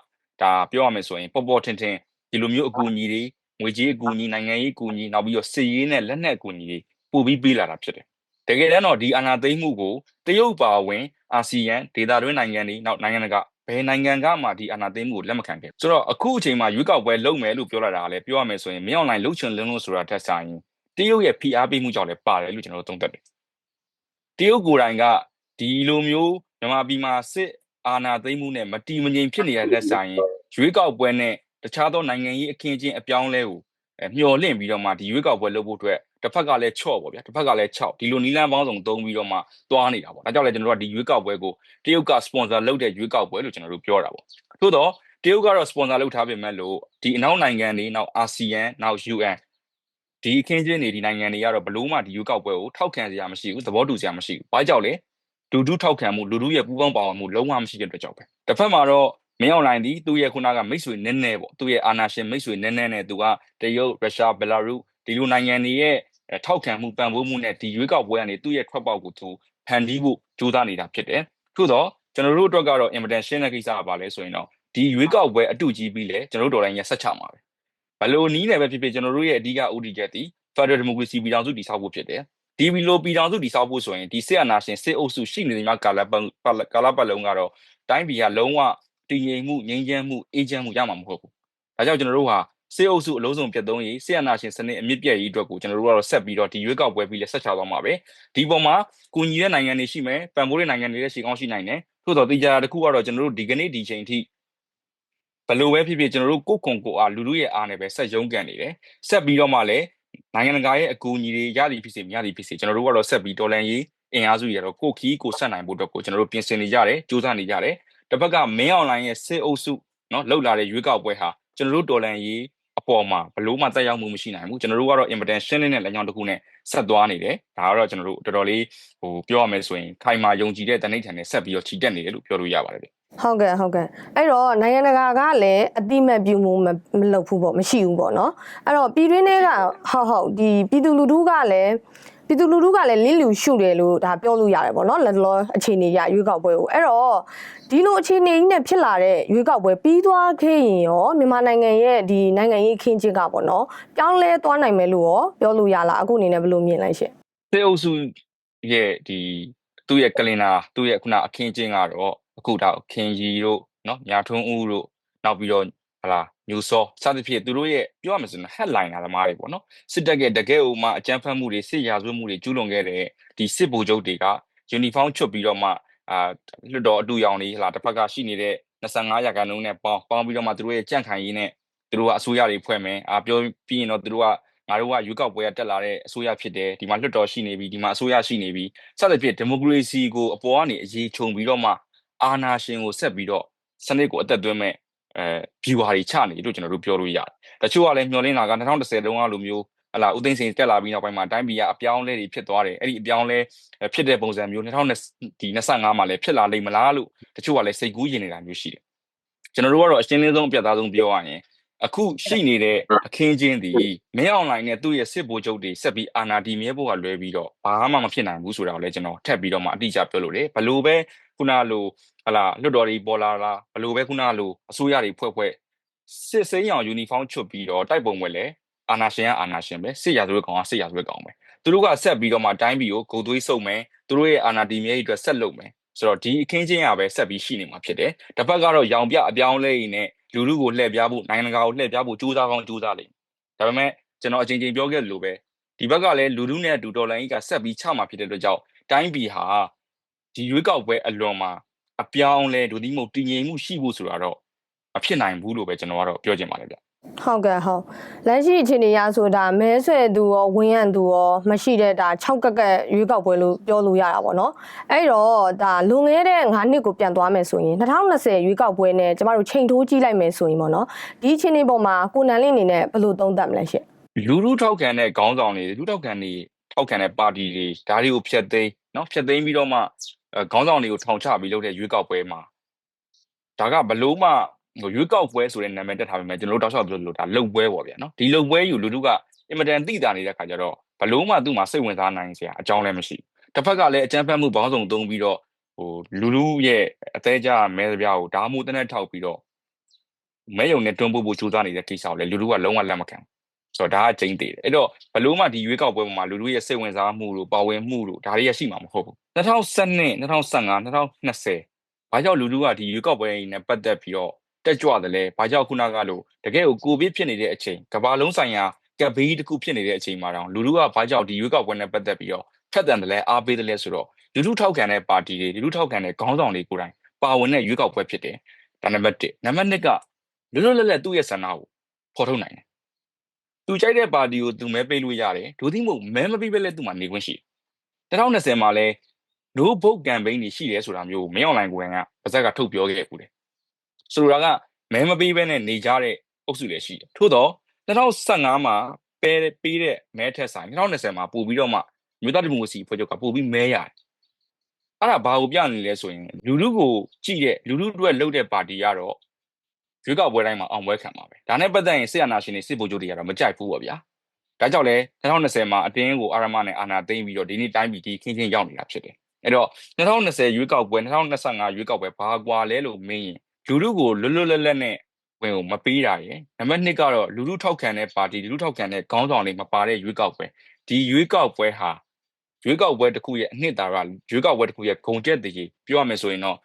ဒါပြောရမယ်ဆိုရင်ပေါ်ပေါ်ထင်ထင်ဒီလိုမျိုးအကူအညီတွေငွေကြေးအကူအညီနိုင်ငံရေးအကူအညီနောက်ပြီးတော့စစ်ရေးနဲ့လက်နက်အကူအညီတွေပို့ပြီးပေးလာတာဖြစ်တယ်တကယ်တမ်းတော့ဒီအာဏာသိမ်းမှုကိုတရုတ်ပါဝင်အာဆီယံဒေသတွင်းနိုင်ငံတွေနောက်နိုင်ငံတကာ ဘယ်နိုင်ငံကမှဒီအာဏာသိမ်းမှုကိုလက်မခံခဲ့ဆိုတော့အခုအချိန်မှာရွေးကောက်ပွဲလုပ်မယ်လို့ပြောလာတာကလည်းပြောရမယ်ဆိုရင်မင်းအောင်လိုင်းလှုပ်ချင်လင်းလို့ဆိုတာထက်ဆိုင်ရင်တရုတ်ရဲ့ဖိအားပေးမှုကြောင့်လည်းပါတယ်လို့ကျွန်တော်တို့သုံးသပ်တယ်တရုတ်ကိုယ်တိုင်ကဒီလိုမျိုးမြန်မာပြည်မှာစစ်အာဏာသိမ်းမှုနဲ့မတီမငြိမ်ဖြစ်နေတဲ့လက်ဆိုင်ရင်ရွေးကောက်ပွဲနဲ့တခြားသောနိုင်ငံရေးအခင်းအကျင်းအပြောင်းလဲကိုအဲ မျှော်လင့်ပြီးတော့မှဒီရွေးကောက်ပွဲလုပ်ဖို့အတွက်တစ်ဖက်ကလည်းချော့ပေါ့ဗျာတစ်ဖက်ကလည်း6ဒီလိုနီလန်းပေါင်းစုံသုံးပြီးတော့မှတွားနေတာပေါ့ဒါကြောင့်လည်းကျွန်တော်တို့ကဒီရွေးကောက်ပွဲကိုတရုတ်ကစပွန်ဆာလုပ်တဲ့ရွေးကောက်ပွဲလို့ကျွန်တော်တို့ပြောတာပေါ့သို့တော့တရုတ်ကတော့စပွန်ဆာလုပ်ထားပေမဲ့လို့ဒီအနောက်နိုင်ငံတွေနောက်အာဆီယံနောက် UN ဒီအခင်းချင်းတွေဒီနိုင်ငံတွေကတော့ဘလို့မှဒီရွေးကောက်ပွဲကိုထောက်ခံစရာမရှိဘူးသဘောတူစရာမရှိဘူးဘာကြောင့်လဲလူထုထောက်ခံမှုလူထုရဲ့ပူးပေါင်းပါဝင်မှုလုံးဝမရှိတဲ့အတွက်ကြောင့်ပဲတစ်ဖက်မှာတော့ မင်းအောင်လိုင်းဒီသူ့ရဲ့ခုနကမိတ်ဆွေနည်းနည်းပေါ့သူ့ရဲ့အာနာရှင်မိတ်ဆွေနည်းနည်းနဲ့သူကတရုတ်ရုရှားဘယ်လာရုဒီလိုနိုင်ငံတွေရဲ့ထောက်ခံမှုပံ့ပိုးမှုနဲ့ဒီရွေးကောက်ပွဲကနေသူ့ရဲ့ထွက်ပေါက်ကိုသူဖန်တီးဖို့ကြိုးစားနေတာဖြစ်တယ်ထို့တော့ကျွန်တော်တို့အတွက်ကတော့ invitation ရှင်းတဲ့ကိစ္စကပါလဲဆိုရင်တော့ဒီရွေးကောက်ပွဲအတူကြီးပြီးလဲကျွန်တော်တို့တော်တိုင်းရဲ့ဆက်ချမှာပဲဘလို့နီးနယ်ပဲဖြစ်ဖြစ်ကျွန်တော်တို့ရဲ့အဓိကဥတီချက်ဒီ Federal Democracy ပြည်ထောင်စုတည်ဆောက်ဖို့ဖြစ်တယ်ဒီဘီလိုပြည်ထောင်စုတည်ဆောက်ဖို့ဆိုရင်ဒီစစ်အာဏာရှင်စစ်အုပ်စုရှိနေတဲ့များကာလပတ်ကာလပတ်လုံးကတော့တိုင်းပြည်ကလုံးဝ တည်ငြိမ်မှုငြိမ်းချမ်းမှုအေးချမ်းမှုရမှာမဟုတ်ဘူးဒါကြောင့်ကျွန်တော်တို့ဟာစစ်အုပ်စုအလုံးစုံပြတ်သုံးရေးဆီယနာရှင်စနစ်အမြင့်ပြည့်ရေးအတွက်ကိုကျွန်တော်တို့ကတော့ဆက်ပြီးတော့ဒီရွေးကောက်ပွဲပြီးလဲဆက်ချသွားမှာပဲဒီပုံမှာကူညီတဲ့နိုင်ငံတွေရှိမယ်ပံ့ပိုးတဲ့နိုင်ငံတွေလည်းရှိကောင်းရှိနိုင်တယ်ထို့တော့တေချာတစ်ခုကတော့ကျွန်တော်တို့ဒီကနေ့ဒီချိန်ထိဘလို့ပဲဖြစ်ဖြစ်ကျွန်တော်တို့ကိုယ်ကွန်ကိုအားလူလူရဲ့အားနဲ့ပဲဆက်ရုံးကန်နေတယ်ဆက်ပြီးတော့မှလည်းနိုင်ငံတကာရဲ့အကူအညီတွေရသည်ဖြစ်စေမရသည်ဖြစ်စေကျွန်တော်တို့ကတော့ဆက်ပြီးတော်လန်ရေးအင်အားစုတွေကတော့ကိုခီးကိုဆက်နိုင်ဖို့အတွက်ကိုကျွန်တော်တို့ပြင်ဆင်နေကြတယ်စူးစမ်းနေကြတယ် တစ်ဖက်ကမင်းအွန်လိုင်းရဲ့စစ်အုပ်စုနော်လှုပ်လာတဲ့ရွေးကောက်ပွဲဟာကျွန်တော်တို့တော်လန်ရေးအပေါ်မှာဘလို့မှတက်ရောက်မှုမရှိနိုင်ဘူးကျွန်တော်တို့ကတော့ important ရှင်းလင်းတဲ့လမ်းကြောင်းတစ်ခုနဲ့ဆက်သွားနေတယ်ဒါကတော့ကျွန်တော်တို့တော်တော်လေးဟိုပြောရမယ်ဆိုရင်ခိုင်မာယုံကြည်တဲ့တနိဋ္ဌာန်နဲ့ဆက်ပြီးတော့ခြိတက်နေတယ်လို့ပြောလို့ရပါတယ်ဗျဟုတ်ကဲ့ဟုတ်ကဲ့အဲ့တော့နိုင်ငံတကာကလည်းအတိမတ်ပြုမှုမလုပ်ဘူးပေါ့မရှိဘူးပေါ့နော်အဲ့တော့ပြည်တွင်းတွေကဟုတ်ဟုတ်ဒီပြည်သူလူထုကလည်း ပြည်သူလူထုကလည်းလင်းလူရှုတယ်လို့ဒါပြောလို့ရတယ်ပေါ့နော်လက်လောအခြေအနေရရွေးကောက်ပွဲကိုအဲ့တော့ဒီလိုအခြေအနေကြီးနဲ့ဖြစ်လာတဲ့ရွေးကောက်ပွဲပြီးသွားခဲ့ရင်ရောမြန်မာနိုင်ငံရဲ့ဒီနိုင်ငံရေးအခင်းကျင်းကပေါ့နော်ပြောင်းလဲသွားနိုင်မယ်လို့ရောပြောလို့ရလားအခုအနေနဲ့ဘယ်လိုမြင်လဲရှင်စစ်အုပ်စုရဲ့ဒီသူ့ရဲ့ကလင်နာသူ့ရဲ့ခုနအခင်းချင်းကတော့အခုတော့ခင်ကြီးတို့နော်ညာထွန်းဦးတို့နောက်ပြီးတော့ဟလာ ညူစောစသဖြင့်သူတို့ရဲ့ပြောရမယ်ဆိုရင် headline လာသမားတွေပေါ့နော်စစ်တပ်ရဲ့တကယ်ဟိုမှအကြမ်းဖက်မှုတွေစစ်ရာဇဝတ်မှုတွေကျူးလွန်ခဲ့တဲ့ဒီစစ်ဗိုလ်ချုပ်တွေက uniform ချွတ်ပြီးတော့မှအာလွတ်တော်အတူရောင်တွေဟလာတစ်ဖက်ကရှိနေတဲ့25ရာခိုင်နှုန်းနဲ့ပေါင်းပေါင်းပြီးတော့မှသူတို့ရဲ့ကြန့်ခိုင်ရေးနဲ့သူတို့ကအစိုးရတွေဖွဲ့မယ်အာပြောပြီးရင်တော့သူတို့ကငါတို့ကရွေးကောက်ပွဲကတက်လာတဲ့အစိုးရဖြစ်တယ်ဒီမှာလွှတ်တော်ရှိနေပြီဒီမှာအစိုးရရှိနေပြီစသဖြင့်ဒီမိုကရေစီကိုအပေါ်ကနေအရေးခြုံပြီးတော့မှအာဏာရှင်ကိုဆက်ပြီးတော့စနစ်ကိုအသက်သွင်းမဲ့ အဲ view ဟာတွေချနေလို့ကျွန်တော်တို့ပြောလို့ရတယ်တချို့ကလည်းမျှော်လင့်တာက2010တုန်းကလိုမျိုးဟလာဦးသိန်းစိန်တက်လာပြီးနောက်ပိုင်းမှာတိုင်းပြည်ကအပြောင်းအလဲတွေဖြစ်သွားတယ်အဲ့ဒီအပြောင်းအလဲဖြစ်တဲ့ပုံစံမျိုး2020ဒီ25မှာလည်းဖြစ်လာလိမ့်မလားလို့တချို့ကလည်းစိတ်ကူးရင်နေတာမျိုးရှိတယ်ကျွန်တော်တို့ကတော့အရှင်းလင်းဆုံးအပြတ်သားဆုံးပြောရရင်အခုရှိနေတဲ့အခင်းချင်းဒီမင်းအွန်လိုင်းနဲ့သူ့ရဲ့စစ်ဗိုလ်ချုပ်တွေဆက်ပြီးအာဏာတည်မြဲဖို့ကလွဲပြီးတော့ဘာမှမဖြစ်နိုင်ဘူးဆိုတာကိုလည်းကျွန်တော်ထပ်ပြီးတော့မှအတိအကျပြောလို့တယ်ဘလို့ပဲ ခုနလိုဟလာလွတ်တော်တွေပေါ်လာလားဘလို့ပဲခုနလိုအစိုးရတွေဖွဲ့ဖွဲ့စစ်စိမ်းရောင်ယူနီဖောင်းချွတ်ပြီးတော့တိုက်ပုံွက်လဲအာနာရှင်ကအာနာရှင်ပဲစစ်ရာဇဝတ်ကောင်ကစစ်ရာဇဝတ်ကောင်ပဲသူတို့ကဆက်ပြီးတော့မှတိုင်းပြည်ကိုဂုံသွေးစုပ်မယ်သူတို့ရဲ့အာဏာတည်မြဲရေးအတွက်ဆက်လုပ်မယ်ဆိုတော့ဒီအခင်းချင်းရပဲဆက်ပြီးရှိနေမှာဖြစ်တယ်တစ်ဖက်ကတော့ရောင်ပြအပြောင်းလဲရင်းနဲ့လူလူကိုလှည့်ပြဖို့နိုင်ငံတကာကိုလှည့်ပြဖို့ကြိုးစားကောင်းကြိုးစားလိမ့်မယ်ဒါပေမဲ့ကျွန်တော်အချိန်ချင်းပြောခဲ့လို့ပဲဒီဘက်ကလည်းလူလူနဲ့အတူတော်လိုင်းကြီးကဆက်ပြီးချမှာဖြစ်တဲ့အတွက်ကြောင့်တိုင်းပြည်ဟာ ဒီရွေးကောက်ပွဲအလွန်မှာအပြောင်းလဲဒုတိမို့တည်ငြိမ်မှုရှိဖို့ဆိုတာတော့မဖြစ်နိုင်ဘူးလို့ပဲကျွန်တော်ကတော့ပြောချင်ပါတယ်ဗျဟုတ်ကဲ့ဟုတ်လက်ရှိအခြေအနေရဆိုတာမဲဆွဲသူရောဝင်းရံသူရောမရှိတဲ့ဒါ6ကက်ကက်ရွေးကောက်ပွဲလို့ပြောလို့ရတာပေါ့နော်အဲ့တော့ဒါလွန်ခဲ့တဲ့9နှစ်ကိုပြန်သွားမယ်ဆိုရင်2020ရွေးကောက်ပွဲနဲ့ကျမတို့ချိန်ထိုးကြည့်လိုက်မယ်ဆိုရင်ပေါ့နော်ဒီအခြေအနေပေါ်မှာကိုနန်လင်းအနေနဲ့ဘယ်လိုသုံးသပ်မလဲရှင့်လူလူထောက်ခံတဲ့ခေါင်းဆောင်တွေလူထောက်ခံတွေထောက်ခံတဲ့ပါတီတွေဒါတွေကိုဖျက်သိမ်းနော်ဖျက်သိမ်းပြီးတော့မှ ခေါင်းဆောင်တွေကိုထောင်ချပြီးလုပ်တဲ့ရွေးကောက်ပွဲမှာဒါကဘလို့မှရွေးကောက်ပွဲဆိုတဲ့နာမည်တက်ထားပေမဲ့ကျွန်တော်တို့တောက်လျှောက်ပြောလို့ဒါလုံပွဲပေါ့ဗျာနော်ဒီလုံပွဲယူလူတို့ကအင်မတန်သိတာနေတဲ့ခါကျတော့ဘလို့မှသူ့မှာစိတ်ဝင်စားနိုင်စရာအကြောင်းလည်းမရှိတစ်ဖက်ကလည်းအကြမ်းဖက်မှုဘောင်းဆောင်သုံးပြီးတော့ဟိုလူလူရဲ့အသေးကြမဲစပြားကိုဓာမိုးတနက်ထောက်ပြီးတော့မဲယုံနဲ့တွန်းပို့ဖို့ကြိုးစားနေတဲ့ကိစ္စကိုလည်းလူလူကလုံးဝလက်မခံဘူး ဆိုတော့ဒါကကျိန်းသေးတယ်အဲ့တော့ဘလို့မှဒီရွေးကောက်ပွဲပေါ်မှာလူလူရဲ့စိတ်ဝင်စားမှုလို့ပါဝင်မှုလို့ဒါတွေကရှိမှာမဟုတ်ဘူး2012 2015 2020ဘာကြောင့်လူလူကဒီရွေးကောက်ပွဲနဲ့ပတ်သက်ပြီးတော့တက်ကြွတယ်လဲဘာကြောင့်ခုနကလို့တကယ်ကိုကိုဗစ်ဖြစ်နေတဲ့အချိန်ကမ္ဘာလုံးဆိုင်ရာကပ်ဘေးတစ်ခုဖြစ်နေတဲ့အချိန်မှာတော့လူလူကဘာကြောင့်ဒီရွေးကောက်ပွဲနဲ့ပတ်သက်ပြီးတော့ဖက်တန်တယ်လဲအားပေးတယ်လဲဆိုတော့လူလူထောက်ခံတဲ့ပါတီတွေလူလူထောက်ခံတဲ့ခေါင်းဆောင်တွေကိုယ်တိုင်ပါဝင်တဲ့ရွေးကောက်ပွဲဖြစ်တယ်ဒါနံပါတ်1နံပါတ်2ကလွတ်လွတ်လပ်လပ်သူ့ရဲ့ဆန္ဒကိုဖော်ထုတ်နိုင်တယ် သူကြိုက်တဲ့ပါတီကိုသူမဲပေးလို့ရတယ်ဒို့သိမဟုတ်မဲမပေးပဲလဲသူ့မှာနေခွင့်ရှိတယ်2020မှာလဲ no vote campaign တွေရှိတယ်ဆိုတာမျိုးကိုမင်းအွန်လိုင်းကိုယ်ကပါဇက်ကထုတ်ပြောခဲ့ကူတယ်ဆိုလိုတာကမဲမပေးဘဲနဲ့နေကြတဲ့အုပ်စုလည်းရှိတယ်ထို့တော့2015မှာပဲပေးတဲ့မဲထက်ဆိုင်2020မှာပို့ပြီးတော့မှမြို့သားဒီမိုကရေစီဖွဲ့ချုပ်ကပို့ပြီးမဲရတယ်အဲ့ဒါဘာကိုပြနေလဲဆိုရင်လူလူကိုကြည့်တဲ့လူလူအတွက်လှုပ်တဲ့ပါတီကတော့ ရွေးကောက်ပွဲတိုင်းမှာအောင်ပွဲခံပါပဲဒါနဲ့ပတ်သက်ရင်စစ်အာဏာရှင်တွေစစ်ဗိုလ်ချုပ်တွေကတော့မကြိုက်ဘူးပေါ့ဗျာဒါကြောင့်လဲ2020မှာအတင်းကိုအာရမနဲ့အာနာသိမ့်ပြီးတော့ဒီနေ့တိုင်းပြည်ဒီခင်းချင်းရောက်နေတာဖြစ်တယ်။အဲ့တော့2020ရွေးကောက်ပွဲ2025ရွေးကောက်ပွဲဘာကွာလဲလို့မင်းရင်လူလူကိုလွတ်လွတ်လပ်လပ်နဲ့ဝင်ကိုမပေးတာရယ်။နံပါတ်2ကတော့လူလူထောက်ခံတဲ့ပါတီလူလူထောက်ခံတဲ့ခေါင်းဆောင်တွေမပါတဲ့ရွေးကောက်ပွဲဒီရွေးကောက်ပွဲဟာရွေးကောက်ပွဲတစ်ခုရဲ့အနှစ်သာရရွေးကောက်ပွဲတစ်ခုရဲ့ဂုံကျက်တည်ပြောရမယ်ဆိုရင်တော့